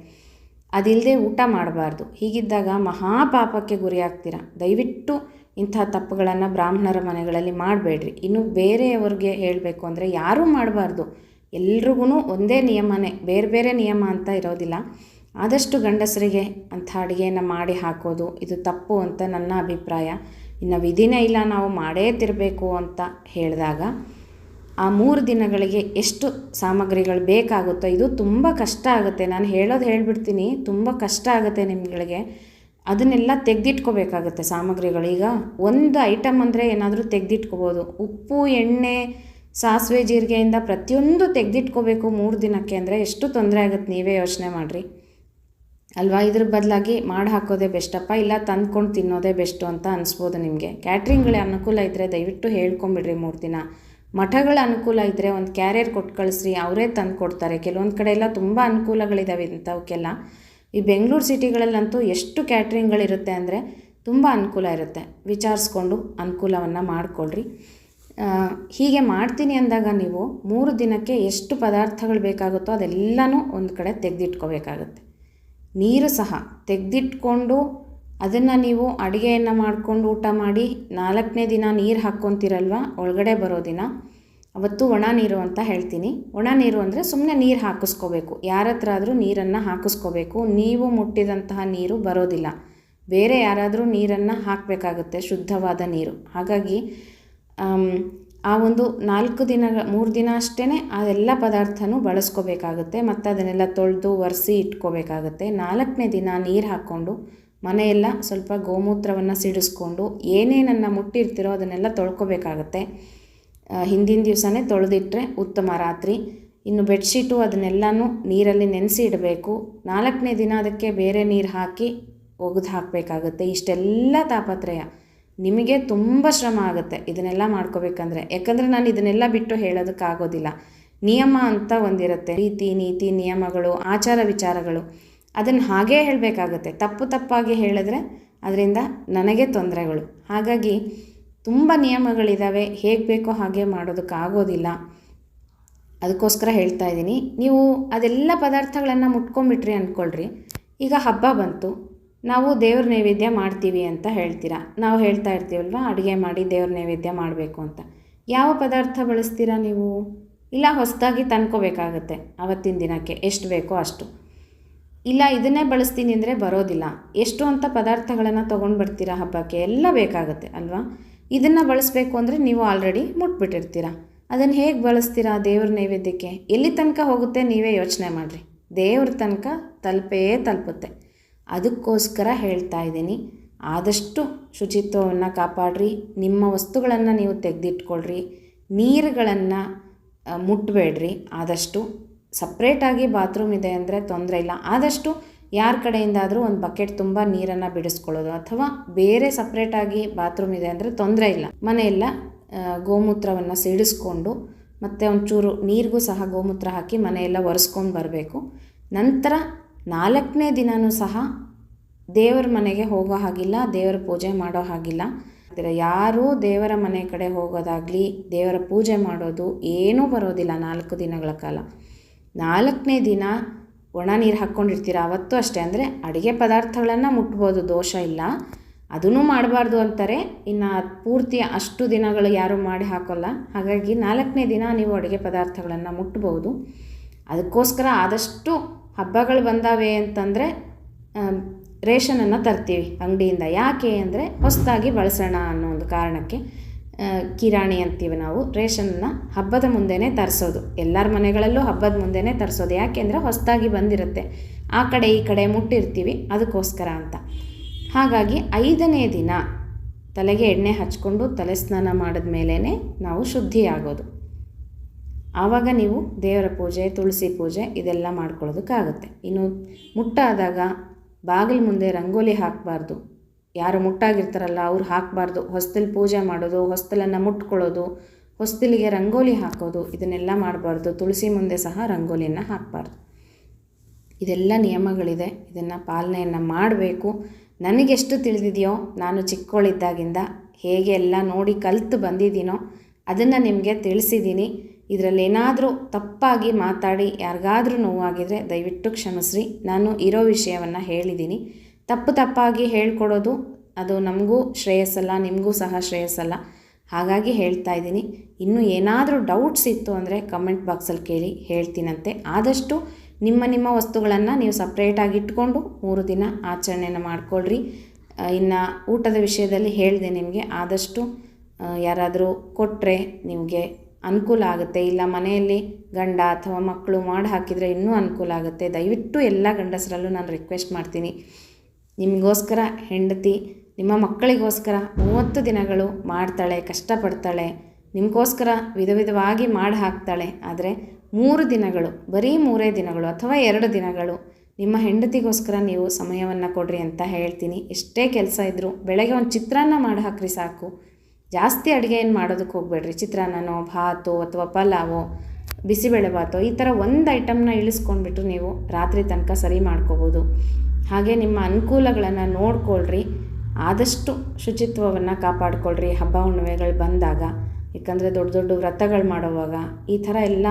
ಅದಿಲ್ಲದೆ ಊಟ ಮಾಡಬಾರ್ದು. ಹೀಗಿದ್ದಾಗ ಮಹಾಪಾಪಕ್ಕೆ ಗುರಿಯಾಗ್ತೀರ ದಯವಿಟ್ಟು ಇಂಥ ತಪ್ಪುಗಳನ್ನು ಬ್ರಾಹ್ಮಣರ ಮನೆಗಳಲ್ಲಿ ಮಾಡಬೇಡ್ರಿ. ಇನ್ನು ಬೇರೆಯವ್ರಿಗೆ ಹೇಳಬೇಕು ಅಂದರೆ ಯಾರೂ ಮಾಡಬಾರ್ದು. ಎಲ್ರಿಗೂ ಒಂದೇ ನಿಯಮನೇ. ಬೇರೆ ಬೇರೆ ನಿಯಮ ಅಂತ ಇರೋದಿಲ್ಲ. ಆದಷ್ಟು ಗಂಡಸರಿಗೆ ಅಂಥ ಅಡುಗೆಯನ್ನು ಮಾಡಿ ಹಾಕೋದು ಇದು ತಪ್ಪು ಅಂತ ನನ್ನ ಅಭಿಪ್ರಾಯ. ಇನ್ನು ವಿಧಿನೇ ಇಲ್ಲ, ನಾವು ಮಾಡೇ ತಿರಬೇಕು ಅಂತ ಹೇಳಿದಾಗ ಆ ಮೂರು ದಿನಗಳಿಗೆ ಎಷ್ಟು ಸಾಮಗ್ರಿಗಳು ಬೇಕಾಗುತ್ತೋ, ಇದು ತುಂಬ ಕಷ್ಟ ಆಗುತ್ತೆ. ನಾನು ಹೇಳೋದು ಹೇಳಿಬಿಡ್ತೀನಿ, ತುಂಬ ಕಷ್ಟ ಆಗುತ್ತೆ ನಿಮ್ಗಳಿಗೆ. ಅದನ್ನೆಲ್ಲ ತೆಗೆದಿಟ್ಕೋಬೇಕಾಗುತ್ತೆ ಸಾಮಗ್ರಿಗಳು. ಈಗ ಒಂದು ಐಟಮ್ ಅಂದರೆ ಏನಾದರೂ ತೆಗೆದಿಟ್ಕೋಬೋದು. ಉಪ್ಪು, ಎಣ್ಣೆ, ಸಾಸಿವೆ, ಜೀರಿಗೆಯಿಂದ ಪ್ರತಿಯೊಂದು ತೆಗೆದಿಟ್ಕೋಬೇಕು ಮೂರು ದಿನಕ್ಕೆ ಅಂದರೆ ಎಷ್ಟು ತೊಂದರೆ ಆಗುತ್ತೆ, ನೀವೇ ಯೋಚನೆ ಮಾಡಿರಿ. ಅಲ್ವಾ? ಇದ್ರ ಬದಲಾಗಿ ಮಾಡಿ ಹಾಕೋದೇ ಬೆಸ್ಟಪ್ಪ ಇಲ್ಲ ತಂದ್ಕೊಂಡು ತಿನ್ನೋದೇ ಬೆಸ್ಟು ಅಂತ ಅನಿಸ್ಬೋದು ನಿಮಗೆ. ಕ್ಯಾಟ್ರಿಂಗ್ಗಳೇ ಅನುಕೂಲ ಇದ್ದರೆ ದಯವಿಟ್ಟು ಹೇಳ್ಕೊಂಬಿಡ್ರಿ ಮೂರು ದಿನ. ಮಠಗಳ ಅನುಕೂಲ ಇದ್ದರೆ ಒಂದು ಕ್ಯಾರಿಯರ್ ಕೊಟ್ಟು ಕಳಿಸ್ರಿ, ಅವರೇ ತಂದು ಕೊಡ್ತಾರೆ ಕೆಲವೊಂದು ಕಡೆ ಎಲ್ಲ ತುಂಬ ಅನುಕೂಲಗಳಿದ್ದಾವೆ ಇಂಥವಕ್ಕೆಲ್ಲ ಈ ಬೆಂಗಳೂರು ಸಿಟಿಗಳಲ್ಲಂತೂ ಎಷ್ಟು ಕ್ಯಾಟ್ರಿಂಗ್ಗಳಿರುತ್ತೆ ಅಂದರೆ ತುಂಬ ಅನುಕೂಲ ಇರುತ್ತೆ. ವಿಚಾರಿಸ್ಕೊಂಡು ಅನುಕೂಲವನ್ನು ಮಾಡಿಕೊಳ್ಳ್ರಿ ಹೀಗೆ ಮಾಡ್ತೀನಿ ಅಂದಾಗ ನೀವು ಮೂರು ದಿನಕ್ಕೆ ಎಷ್ಟು ಪದಾರ್ಥಗಳು ಬೇಕಾಗುತ್ತೋ ಅದೆಲ್ಲನೂ ಒಂದು ಕಡೆ ತೆಗೆದಿಟ್ಕೋಬೇಕಾಗುತ್ತೆ. ನೀರು ಸಹ ತೆಗೆದಿಟ್ಕೊಂಡು ಅದನ್ನು ನೀವು ಅಡುಗೆಯನ್ನು ಮಾಡಿಕೊಂಡು ಊಟ ಮಾಡಿ ನಾಲ್ಕನೇ ದಿನ ನೀರು ಹಾಕ್ಕೊತಿರಲ್ವ? ಒಳಗಡೆ ಬರೋ ದಿನ. ಅವತ್ತು ಒಣ ನೀರು ಅಂತ ಹೇಳ್ತೀನಿ. ಒಣ ನೀರು ಅಂದರೆ ಸುಮ್ಮನೆ ನೀರು ಹಾಕಿಸ್ಕೋಬೇಕು. ಯಾರ ಹತ್ರ ಆದರೂ ನೀರನ್ನು ಹಾಕಿಸ್ಕೋಬೇಕು. ನೀವು ಮುಟ್ಟಿದಂತಹ ನೀರು ಬರೋದಿಲ್ಲ. ಬೇರೆ ಯಾರಾದರೂ ನೀರನ್ನು ಹಾಕಬೇಕಾಗುತ್ತೆ ಶುದ್ಧವಾದ ನೀರು. ಹಾಗಾಗಿ ಆ ಒಂದು ನಾಲ್ಕು ದಿನ, ಮೂರು ದಿನ ಅಷ್ಟೇ ಎಲ್ಲ ಪದಾರ್ಥನೂ ಬಳಸ್ಕೋಬೇಕಾಗುತ್ತೆ. ಮತ್ತು ಅದನ್ನೆಲ್ಲ ತೊಳೆದು ಒರೆಸಿ ಇಟ್ಕೋಬೇಕಾಗುತ್ತೆ. ನಾಲ್ಕನೇ ದಿನ ನೀರು ಹಾಕ್ಕೊಂಡು ಮನೆಯೆಲ್ಲ ಸ್ವಲ್ಪ ಗೋಮೂತ್ರವನ್ನು ಸಿಡಿಸ್ಕೊಂಡು ಏನೇನನ್ನು ಮುಟ್ಟಿರ್ತಿರೋ ಅದನ್ನೆಲ್ಲ ತೊಳ್ಕೊಬೇಕಾಗತ್ತೆ. ಹಿಂದಿನ ದಿವಸನೇ ತೊಳೆದಿಟ್ಟರೆ ಉತ್ತಮ ರಾತ್ರಿ. ಇನ್ನು ಬೆಡ್ಶೀಟು ಅದನ್ನೆಲ್ಲನೂ ನೀರಲ್ಲಿ ನೆನೆಸಿ ಇಡಬೇಕು. ನಾಲ್ಕನೇ ದಿನ ಅದಕ್ಕೆ ಬೇರೆ ನೀರು ಹಾಕಿ ಒಗೆದು ಹಾಕಬೇಕಾಗುತ್ತೆ. ಇಷ್ಟೆಲ್ಲ ತಾಪತ್ರಯ. ನಿಮಗೆ ತುಂಬ ಶ್ರಮ ಆಗುತ್ತೆ ಇದನ್ನೆಲ್ಲ ಮಾಡ್ಕೋಬೇಕಂದ್ರೆ. ಯಾಕಂದರೆ ನಾನು ಇದನ್ನೆಲ್ಲ ಬಿಟ್ಟು ಹೇಳೋದಕ್ಕಾಗೋದಿಲ್ಲ. ನಿಯಮ ಅಂತ ಒಂದಿರುತ್ತೆ. ರೀತಿ, ನೀತಿ, ನಿಯಮಗಳು, ಆಚಾರ ವಿಚಾರಗಳು. ಅದನ್ನು ಹಾಗೇ ಹೇಳಬೇಕಾಗುತ್ತೆ. ತಪ್ಪು ತಪ್ಪಾಗಿ ಹೇಳಿದ್ರೆ ಅದರಿಂದ ನನಗೆ ತೊಂದರೆಗಳು. ಹಾಗಾಗಿ ತುಂಬ ನಿಯಮಗಳಿದ್ದಾವೆ ಹೇಗೆ ಬೇಕೋ ಹಾಗೆ ಮಾಡೋದಕ್ಕಾಗೋದಿಲ್ಲ. ಅದಕ್ಕೋಸ್ಕರ ಹೇಳ್ತಾ ಇದ್ದೀನಿ. ನೀವು ಅದೆಲ್ಲ ಪದಾರ್ಥಗಳನ್ನು ಮುಟ್ಕೊಂಬಿಟ್ರಿ ಅಂದ್ಕೊಳ್ರಿ ಈಗ ಹಬ್ಬ ಬಂತು. ನಾವು ದೇವ್ರ ನೈವೇದ್ಯ ಮಾಡ್ತೀವಿ ಅಂತ ಹೇಳ್ತೀರಾ? ನಾವು ಹೇಳ್ತಾ ಇರ್ತೀವಲ್ವ, ಅಡುಗೆ ಮಾಡಿ ದೇವ್ರ ನೈವೇದ್ಯ ಮಾಡಬೇಕು ಅಂತ. ಯಾವ ಪದಾರ್ಥ ಬಳಸ್ತೀರಾ ನೀವು? ಇಲ್ಲ ಹೊಸದಾಗಿ ತಂದ್ಕೋಬೇಕಾಗತ್ತೆ ಆವತ್ತಿನ ದಿನಕ್ಕೆ ಎಷ್ಟು ಬೇಕೋ ಅಷ್ಟು. ಇಲ್ಲ ಇದನ್ನೇ ಬಳಸ್ತೀನಿ ಅಂದರೆ ಬರೋದಿಲ್ಲ. ಎಷ್ಟು ಅಂತ ಪದಾರ್ಥಗಳನ್ನು ತೊಗೊಂಡು ಬರ್ತೀರಾ ಹಬ್ಬಕ್ಕೆ? ಎಲ್ಲ ಬೇಕಾಗುತ್ತೆ, ಅಲ್ವಾ? ಇದನ್ನು ಬಳಸಬೇಕು ಅಂದರೆ ನೀವು ಆಲ್ರೆಡಿ ಮುಟ್ಬಿಟ್ಟಿರ್ತೀರ. ಅದನ್ನು ಹೇಗೆ ಬಳಸ್ತೀರಾ ದೇವ್ರ ನೈವೇದ್ಯಕ್ಕೆ? ಎಲ್ಲಿ ತನಕ ಹೋಗುತ್ತೆ ನೀವೇ ಯೋಚನೆ ಮಾಡಿರಿ. ದೇವ್ರ ತನಕ ತಲುಪೇ ತಲುಪುತ್ತೆ. ಅದಕ್ಕೋಸ್ಕರ ಹೇಳ್ತಾ ಇದ್ದೀನಿ. ಆದಷ್ಟು ಶುಚಿತ್ವವನ್ನು ಕಾಪಾಡ್ರಿ. ನಿಮ್ಮ ವಸ್ತುಗಳನ್ನು ನೀವು ತೆಗೆದಿಟ್ಕೊಳ್ರಿ. ನೀರುಗಳನ್ನು ಮುಟ್ಟಬೇಡ್ರಿ ಆದಷ್ಟು ಸಪ್ರೇಟಾಗಿ ಬಾತ್ರೂಮ್ ಇದೆ ಅಂದರೆ ತೊಂದರೆ ಇಲ್ಲ. ಆದಷ್ಟು ಯಾರ ಕಡೆಯಿಂದಾದರೂ ಒಂದು ಬಕೆಟ್ ತುಂಬ ನೀರನ್ನು ಬಿಡಿಸ್ಕೊಳ್ಳೋದು. ಅಥವಾ ಬೇರೆ ಸಪ್ರೇಟಾಗಿ ಬಾತ್ರೂಮ್ ಇದೆ ಅಂದರೆ ತೊಂದರೆ ಇಲ್ಲ. ಮನೆಯೆಲ್ಲ ಗೋಮೂತ್ರವನ್ನು ಸಿಡಿಸ್ಕೊಂಡು ಮತ್ತು ಒಂಚೂರು ನೀರಿಗೂ ಸಹ ಗೋಮೂತ್ರ ಹಾಕಿ ಮನೆಯೆಲ್ಲ ಒರೆಸ್ಕೊಂಡು ಬರಬೇಕು. ನಂತರ ನಾಲ್ಕನೇ ದಿನವೂ ಸಹ ದೇವರ ಮನೆಗೆ ಹೋಗೋ ಹಾಗಿಲ್ಲ, ದೇವರ ಪೂಜೆ ಮಾಡೋ ಹಾಗಿಲ್ಲ. ಯಾರೂ ದೇವರ ಮನೆ ಕಡೆ ಹೋಗೋದಾಗಲಿ, ದೇವರ ಪೂಜೆ ಮಾಡೋದು ಏನೂ ಬರೋದಿಲ್ಲ ನಾಲ್ಕು ದಿನಗಳ ಕಾಲ. ನಾಲ್ಕನೇ ದಿನ ಒಣ ನೀರು ಹಾಕ್ಕೊಂಡಿರ್ತೀರ ಅವತ್ತು ಅಷ್ಟೇ. ಅಂದರೆ ಅಡುಗೆ ಪದಾರ್ಥಗಳನ್ನು ಮುಟ್ಬೋದು, ದೋಷ ಇಲ್ಲ. ಅದನ್ನೂ ಮಾಡಬಾರ್ದು ಅಂತಾರೆ. ಇನ್ನು ಪೂರ್ತಿ ಅಷ್ಟು ದಿನಗಳು ಯಾರೂ ಮಾಡಿ ಹಾಕೋಲ್ಲ. ಹಾಗಾಗಿ ನಾಲ್ಕನೇ ದಿನ ನೀವು ಅಡುಗೆ ಪದಾರ್ಥಗಳನ್ನು ಮುಟ್ಬೋದು. ಅದಕ್ಕೋಸ್ಕರ ಆದಷ್ಟು ಹಬ್ಬಗಳು ಬಂದಾವೆ ಅಂತಂದರೆ ರೇಷನನ್ನು ತರ್ತೀವಿ ಅಂಗಡಿಯಿಂದ. ಯಾಕೆ ಅಂದರೆ ಹೊಸದಾಗಿ ಬಳಸೋಣ ಅನ್ನೋ ಒಂದು ಕಾರಣಕ್ಕೆ ಕಿರಾಣಿ ಅಂತೀವಿ ನಾವು. ರೇಷನ್ನ ಹಬ್ಬದ ಮುಂದೆನೇ ತರಿಸೋದು. ಎಲ್ಲರ ಮನೆಗಳಲ್ಲೂ ಹಬ್ಬದ ಮುಂದೆನೇ ತರಿಸೋದು. ಯಾಕೆಂದರೆ ಹೊಸದಾಗಿ ಬಂದಿರುತ್ತೆ. ಆ ಕಡೆ ಈ ಕಡೆ ಮುಟ್ಟಿರ್ತೀವಿ, ಅದಕ್ಕೋಸ್ಕರ ಅಂತ. ಹಾಗಾಗಿ ಐದನೇ ದಿನ ತಲೆಗೆ ಎಣ್ಣೆ ಹಚ್ಕೊಂಡು ತಲೆ ಸ್ನಾನ ಮಾಡಿದ ಮೇಲೇ ನಾವು ಶುದ್ಧಿ ಆಗೋದು ಆವಾಗ ನೀವು ದೇವರ ಪೂಜೆ, ತುಳಸಿ ಪೂಜೆ ಇದೆಲ್ಲ ಮಾಡ್ಕೊಳ್ಳೋದಕ್ಕಾಗುತ್ತೆ. ಇನ್ನು ಮುಟ್ಟಾದಾಗ ಬಾಗಿಲು ಮುಂದೆ ರಂಗೋಲಿ ಹಾಕಬಾರ್ದು. ಯಾರು ಮುಟ್ಟಾಗಿರ್ತಾರಲ್ಲ ಅವ್ರು ಹಾಕಬಾರ್ದು. ಹೊಸ್ತಲ್ಲಿ ಪೂಜೆ ಮಾಡೋದು, ಹೊಸ್ತಲನ್ನು ಮುಟ್ಕೊಳ್ಳೋದು, ಹೊಸ್ತಲಿಗೆ ರಂಗೋಲಿ ಹಾಕೋದು, ಇದನ್ನೆಲ್ಲ ಮಾಡಬಾರ್ದು. ತುಳಸಿ ಮುಂದೆ ಸಹ ರಂಗೋಲಿಯನ್ನು ಹಾಕಬಾರ್ದು. ಇದೆಲ್ಲ ನಿಯಮಗಳಿದೆ. ಇದನ್ನು ಪಾಲನೆಯನ್ನು ಮಾಡಬೇಕು. ನನಗೆಷ್ಟು ತಿಳಿದಿದೆಯೋ, ನಾನು ಚಿಕ್ಕವಳಿದ್ದಾಗಿಂದ ಹೇಗೆ ಎಲ್ಲ ನೋಡಿ ಕಲಿತು ಬಂದಿದ್ದೀನೋ, ಅದನ್ನು ನಿಮಗೆ ತಿಳಿಸಿದ್ದೀನಿ. ಇದರಲ್ಲಿ ಏನಾದರೂ ತಪ್ಪಾಗಿ ಮಾತಾಡಿ ಯಾರಿಗಾದರೂ ನೋವಾಗಿದ್ರೆ ದಯವಿಟ್ಟು ಕ್ಷಮಿಸ್ರಿ. ನಾನು ಇರೋ ವಿಷಯವನ್ನು ಹೇಳಿದ್ದೀನಿ. ತಪ್ಪು ತಪ್ಪಾಗಿ ಹೇಳ್ಕೊಡೋದು ಅದು ನಮಗೂ ಶ್ರೇಯಸ್ಸಲ್ಲ, ನಿಮಗೂ ಸಹ ಶ್ರೇಯಸ್ಸಲ್ಲ. ಹಾಗಾಗಿ ಹೇಳ್ತಾ ಇದ್ದೀನಿ. ಇನ್ನೂ ಏನಾದರೂ ಡೌಟ್ಸ್ ಇತ್ತು ಅಂದರೆ ಕಮೆಂಟ್ ಬಾಕ್ಸಲ್ಲಿ ಕೇಳಿ ಹೇಳ್ತೀನಂತೆ. ಆದಷ್ಟು ನಿಮ್ಮ ನಿಮ್ಮ ವಸ್ತುಗಳನ್ನು ನೀವು ಸಪ್ರೇಟಾಗಿ ಇಟ್ಕೊಂಡು ಮೂರು ದಿನ ಆಚರಣೆನ ಮಾಡ್ಕೊಳ್ರಿ. ಇನ್ನು ಊಟದ ವಿಷಯದಲ್ಲಿ ಹೇಳಿದೆ ನಿಮಗೆ. ಆದಷ್ಟು ಯಾರಾದರೂ ಕೊಟ್ಟರೆ ನಿಮಗೆ ಅನುಕೂಲ ಆಗುತ್ತೆ. ಇಲ್ಲ ಮನೆಯಲ್ಲಿ ಗಂಡ ಅಥವಾ ಮಕ್ಕಳು ಮಾಡಿ ಹಾಕಿದರೆ ಇನ್ನೂ ಅನುಕೂಲ ಆಗುತ್ತೆ. ದಯವಿಟ್ಟು ಎಲ್ಲ ಗಂಡಸರಲ್ಲೂ ನಾನು ರಿಕ್ವೆಸ್ಟ್ ಮಾಡ್ತೀನಿ. ನಿಮಗೋಸ್ಕರ ಹೆಂಡತಿ, ನಿಮ್ಮ ಮಕ್ಕಳಿಗೋಸ್ಕರ ಮೂವತ್ತು ದಿನಗಳು ಮಾಡ್ತಾಳೆ, ಕಷ್ಟಪಡ್ತಾಳೆ, ನಿಮಗೋಸ್ಕರ ವಿಧ ವಿಧವಾಗಿ ಮಾಡಿ ಹಾಕ್ತಾಳೆ. ಆದರೆ ಮೂರು ದಿನಗಳು, ಬರೀ ಮೂರೇ ದಿನಗಳು ಅಥವಾ ಎರಡು ದಿನಗಳು ನಿಮ್ಮ ಹೆಂಡತಿಗೋಸ್ಕರ ನೀವು ಸಮಯವನ್ನು ಕೊಡ್ರಿ ಅಂತ ಹೇಳ್ತೀನಿ. ಎಷ್ಟೇ ಕೆಲಸ ಇದ್ದರೂ ಬೆಳಗ್ಗೆ ಒಂದು ಚಿತ್ರಾನ್ನ ಮಾಡಿ ಹಾಕ್ರಿ ಸಾಕು. ಜಾಸ್ತಿ ಅಡುಗೆ ಏನು ಮಾಡೋದಕ್ಕೆ ಹೋಗಬೇಡ್ರಿ. ಚಿತ್ರಾನ್ನನೋ, ಭಾತು ಅಥವಾ ಪಲಾವೋ, ಬಿಸಿಬೇಳೆ ಭಾತು, ಈ ಥರ ಒಂದು ಐಟಮ್ನ ಇಳಿಸ್ಕೊಂಡ್ಬಿಟ್ಟು ನೀವು ರಾತ್ರಿ ತನಕ ಸರಿ ಮಾಡ್ಕೋಬೋದು. ಹಾಗೆ ನಿಮ್ಮ ಅನುಕೂಲಗಳನ್ನು ನೋಡ್ಕೊಳ್ರಿ. ಆದಷ್ಟು ಶುಚಿತ್ವವನ್ನು ಕಾಪಾಡ್ಕೊಳ್ರಿ. ಹಬ್ಬ, ಹುಣ್ಣಿಮೆಗಳು ಬಂದಾಗ ಏಕೆಂದರೆ ದೊಡ್ಡ ದೊಡ್ಡ ವ್ರತಗಳು ಮಾಡೋವಾಗ ಈ ಥರ ಎಲ್ಲ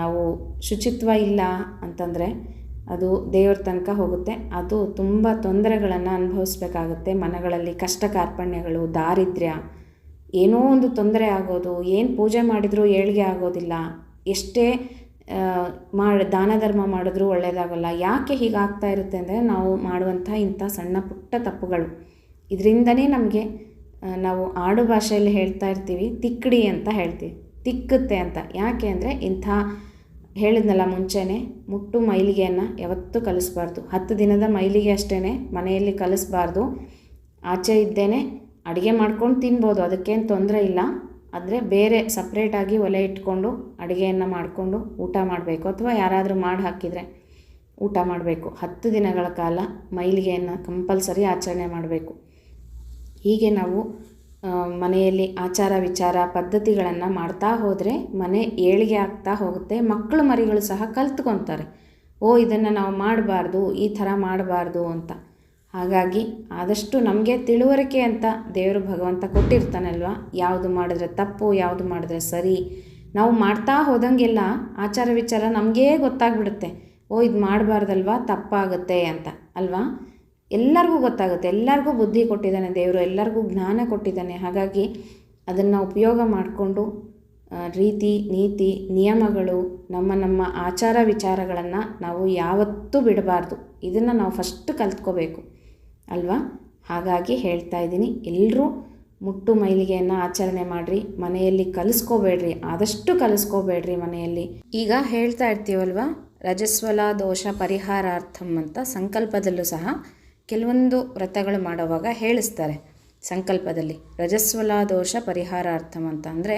ನಾವು ಶುಚಿತ್ವ ಇಲ್ಲ ಅಂತಂದರೆ ಅದು ದೇವ್ರ ತನಕ ಹೋಗುತ್ತೆ. ಅದು ತುಂಬ ತೊಂದರೆಗಳನ್ನು ಅನುಭವಿಸ್ಬೇಕಾಗುತ್ತೆ. ಮನಗಳಲ್ಲಿ ಕಷ್ಟ ಕಾರ್ಪಣ್ಯಗಳು, ದಾರಿದ್ರ್ಯ, ಏನೋ ಒಂದು ತೊಂದರೆ ಆಗೋದು, ಏನು ಪೂಜೆ ಮಾಡಿದರೂ ಏಳಿಗೆ ಆಗೋದಿಲ್ಲ. ಎಷ್ಟೇ ಮಾಡಿ, ದಾನ ಧರ್ಮ ಮಾಡಿದ್ರೂ ಒಳ್ಳೆಯದಾಗಲ್ಲ ಯಾಕೆ ಹೀಗಾಗ್ತಾ ಇರುತ್ತೆ ಅಂದರೆ ನಾವು ಮಾಡುವಂಥ ಇಂಥ ಸಣ್ಣ ಪುಟ್ಟ ತಪ್ಪುಗಳು. ಇದರಿಂದನೇ ನಮಗೆ ನಾವು ಆಡು ಭಾಷೆಯಲ್ಲಿ ಹೇಳ್ತಾ ಇರ್ತೀವಿ, ತಿಕ್ಕಡಿ ಅಂತ ಹೇಳ್ತೀವಿ. ತಿಕ್ಕುತ್ತೆ ಅಂತ. ಯಾಕೆ ಅಂದರೆ ಇಂಥ ಹೇಳಿದ್ನಲ್ಲ ಮುಂಚೆನೇ, ಮುಟ್ಟು ಮೈಲಿಗೆಯನ್ನು ಯಾವತ್ತೂ ಕಲಿಸ್ಬಾರ್ದು. ಹತ್ತು ದಿನದ ಮೈಲಿಗೆ ಅಷ್ಟೇ ಮನೆಯಲ್ಲಿ ಕಲಿಸ್ಬಾರ್ದು. ಆಚೆ ಇದ್ದೇನೆ, ಅಡುಗೆ ಮಾಡ್ಕೊಂಡು ತಿನ್ಬೋದು, ಅದಕ್ಕೇನು ತೊಂದರೆ ಇಲ್ಲ. ಆದರೆ ಬೇರೆ ಸಪ್ರೇಟಾಗಿ ಒಲೆ ಇಟ್ಕೊಂಡು ಅಡುಗೆಯನ್ನು ಮಾಡಿಕೊಂಡು ಊಟ ಮಾಡಬೇಕು ಅಥವಾ ಯಾರಾದರೂ ಮಾಡಿ ಹಾಕಿದರೆ ಊಟ ಮಾಡಬೇಕು. ಹತ್ತು ದಿನಗಳ ಕಾಲ ಮೈಲಿಗೆಯನ್ನು ಕಂಪಲ್ಸರಿ ಆಚರಣೆ ಮಾಡಬೇಕು. ಹೀಗೆ ನಾವು ಮನೆಯಲ್ಲಿ ಆಚಾರ ವಿಚಾರ ಪದ್ಧತಿಗಳನ್ನು ಮಾಡ್ತಾ ಹೋದರೆ ಮನೆ ಏಳಿಗೆ ಆಗ್ತಾ ಹೋಗುತ್ತೆ, ಮಕ್ಕಳು ಮರಿಗಳು ಸಹ ಕಲ್ತ್ಕೊತಾರೆ. ಓ, ಇದನ್ನು ನಾವು ಮಾಡಬಾರ್ದು, ಈ ಥರ ಮಾಡಬಾರ್ದು ಅಂತ. ಹಾಗಾಗಿ ಆದಷ್ಟು ನಮಗೆ ತಿಳುವರಿಕೆ ಅಂತ ದೇವರು ಭಗವಂತ ಕೊಟ್ಟಿರ್ತಾನಲ್ವ? ಯಾವುದು ಮಾಡಿದ್ರೆ ತಪ್ಪು, ಯಾವುದು ಮಾಡಿದ್ರೆ ಸರಿ? ನಾವು ಮಾಡ್ತಾ ಹೋದಂಗೆಲ್ಲ ಆಚಾರ ವಿಚಾರ ನಮಗೇ ಗೊತ್ತಾಗ್ಬಿಡುತ್ತೆ. ಓ, ಇದು ಮಾಡಬಾರ್ದಲ್ವಾ? ತಪ್ಪಾಗುತ್ತೆ ಅಂತ, ಅಲ್ವಾ? ಎಲ್ಲರಿಗೂ ಗೊತ್ತಾಗುತ್ತೆ. ಎಲ್ಲರಿಗೂ ಬುದ್ಧಿ ಕೊಟ್ಟಿದ್ದಾನೆ ದೇವರು, ಎಲ್ಲರಿಗೂ ಜ್ಞಾನ ಕೊಟ್ಟಿದ್ದಾನೆ. ಹಾಗಾಗಿ ಅದನ್ನು ಉಪಯೋಗ ಮಾಡಿಕೊಂಡು ರೀತಿ, ನೀತಿ, ನಿಯಮಗಳು, ನಮ್ಮ ನಮ್ಮ ಆಚಾರ ವಿಚಾರಗಳನ್ನು ನಾವು ಯಾವತ್ತೂ ಬಿಡಬಾರ್ದು. ಇದನ್ನು ನಾವು ಫಸ್ಟ್ ಕಲ್ತ್ಕೋಬೇಕು. ಅಲ್ವಾ? ಹಾಗಾಗಿ ಹೇಳ್ತಾ ಇದ್ದೀನಿ. ಎಲ್ಲರೂ ಮುಟ್ಟು ಮೈಲಿಗೆಯನ್ನು ಆಚರಣೆ ಮಾಡಿರಿ. ಮನೆಯಲ್ಲಿ ಕಲಿಸ್ಕೋಬೇಡ್ರಿ. ಆದಷ್ಟು ಕಲಿಸ್ಕೋಬೇಡ್ರಿ ಮನೆಯಲ್ಲಿ. ಈಗ ಹೇಳ್ತಾ ಇರ್ತೀವಲ್ವ? ರಜಸ್ವಲ ದೋಷ ಪರಿಹಾರಾರ್ಥಂ ಅಂತ ಸಂಕಲ್ಪದಲ್ಲೂ ಸಹ ಕೆಲವೊಂದು ವ್ರತಗಳು ಮಾಡುವಾಗ ಹೇಳಿಸ್ತಾರೆ. ಸಂಕಲ್ಪದಲ್ಲಿ ರಜಸ್ವಲ ದೋಷ ಪರಿಹಾರಾರ್ಥಂ ಅಂತ ಅಂದರೆ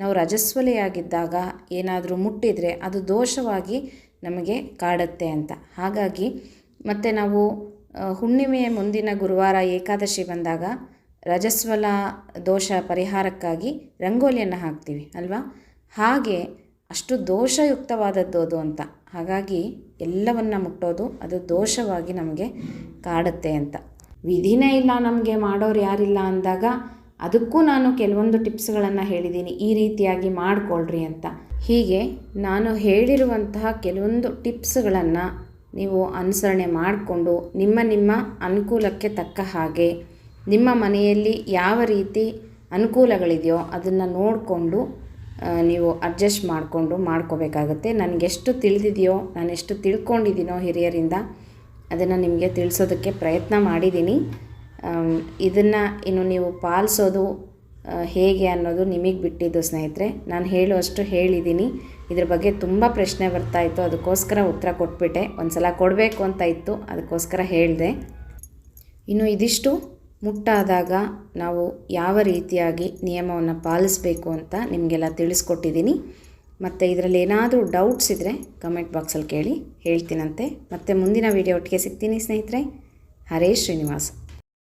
ನಾವು ರಜಸ್ವಲಿಯಾಗಿದ್ದಾಗ ಏನಾದರೂ ಮುಟ್ಟಿದರೆ ಅದು ದೋಷವಾಗಿ ನಮಗೆ ಕಾಡುತ್ತೆ ಅಂತ. ಹಾಗಾಗಿ ಮತ್ತು ನಾವು ಹುಣ್ಣಿಮೆಯ ಮುಂದಿನ ಗುರುವಾರ ಏಕಾದಶಿ ಬಂದಾಗ ರಜಸ್ವಲ ದೋಷ ಪರಿಹಾರಕ್ಕಾಗಿ ರಂಗೋಲಿಯನ್ನು ಹಾಕ್ತೀವಿ ಅಲ್ವಾ? ಹಾಗೆ ಅಷ್ಟು ದೋಷಯುಕ್ತವಾದದ್ದು ಅದು ಅಂತ. ಹಾಗಾಗಿ ಎಲ್ಲವನ್ನ ಮುಟ್ಟೋದು ಅದು ದೋಷವಾಗಿ ನಮಗೆ ಕಾಡುತ್ತೆ ಅಂತ. ವಿಧಿನೇ ಇಲ್ಲ ನಮಗೆ, ಮಾಡೋರು ಯಾರಿಲ್ಲ ಅಂದಾಗ ಅದಕ್ಕೂ ನಾನು ಕೆಲವೊಂದು ಟಿಪ್ಸ್ಗಳನ್ನು ಹೇಳಿದ್ದೀನಿ ಈ ರೀತಿಯಾಗಿ ಮಾಡಿಕೊಳ್ಳ್ರಿ ಅಂತ. ಹೀಗೆ ನಾನು ಹೇಳಿರುವಂತಹ ಕೆಲವೊಂದು ಟಿಪ್ಸ್ಗಳನ್ನು ನೀವು ಅನುಸರಣೆ ಮಾಡಿಕೊಂಡು ನಿಮ್ಮ ನಿಮ್ಮ ಅನುಕೂಲಕ್ಕೆ ತಕ್ಕ ಹಾಗೆ ನಿಮ್ಮ ಮನೆಯಲ್ಲಿ ಯಾವ ರೀತಿ ಅನುಕೂಲಗಳಿದೆಯೋ ಅದನ್ನು ನೋಡಿಕೊಂಡು ನೀವು ಅಡ್ಜಸ್ಟ್ ಮಾಡಿಕೊಂಡು ಮಾಡ್ಕೋಬೇಕಾಗತ್ತೆ. ನನಗೆಷ್ಟು ತಿಳಿದಿದೆಯೋ ನಾನು ಎಷ್ಟು ತಿಳ್ಕೊಂಡಿದ್ದೀನೋ ಹಿರಿಯರಿಂದ, ಅದನ್ನು ನಿಮಗೆ ತಿಳಿಸೋದಕ್ಕೆ ಪ್ರಯತ್ನ ಮಾಡಿದ್ದೀನಿ. ಇದನ್ನು ಇನ್ನು ನೀವು ಪಾಲಿಸೋದು ಹೇಗೆ ಅನ್ನೋದು ನಿಮಗೆ ಬಿಟ್ಟಿದ್ದು ಸ್ನೇಹಿತರೆ, ನಾನು ಹೇಳುವಷ್ಟು ಹೇಳಿದ್ದೀನಿ. ಇದ್ರ ಬಗ್ಗೆ ತುಂಬ ಪ್ರಶ್ನೆ ಬರ್ತಾ ಇತ್ತು, ಅದಕ್ಕೋಸ್ಕರ ಉತ್ತರ ಕೊಟ್ಬಿಟ್ಟೆ. ಒಂದು ಸಲ ಕೊಡಬೇಕು ಅಂತ ಇತ್ತು, ಅದಕ್ಕೋಸ್ಕರ ಹೇಳಿದೆ. ಇನ್ನು ಇದಿಷ್ಟು. ಮುಟ್ಟಾದಾಗ ನಾವು ಯಾವ ರೀತಿಯಾಗಿ ನಿಯಮವನ್ನು ಪಾಲಿಸಬೇಕು ಅಂತ ನಿಮಗೆಲ್ಲ ತಿಳಿಸ್ಕೊಟ್ಟಿದ್ದೀನಿ. ಮತ್ತು ಇದರಲ್ಲಿ ಏನಾದರೂ ಡೌಟ್ಸ್ ಇದ್ದರೆ ಕಮೆಂಟ್ ಬಾಕ್ಸಲ್ಲಿ ಕೇಳಿ ಹೇಳ್ತೀನಂತೆ. ಮತ್ತು ಮುಂದಿನ ವೀಡಿಯೋ ಒಟ್ಟಿಗೆ ಸಿಗ್ತೀನಿ ಸ್ನೇಹಿತರೆ. ಹರೇ ಶ್ರೀನಿವಾಸ್.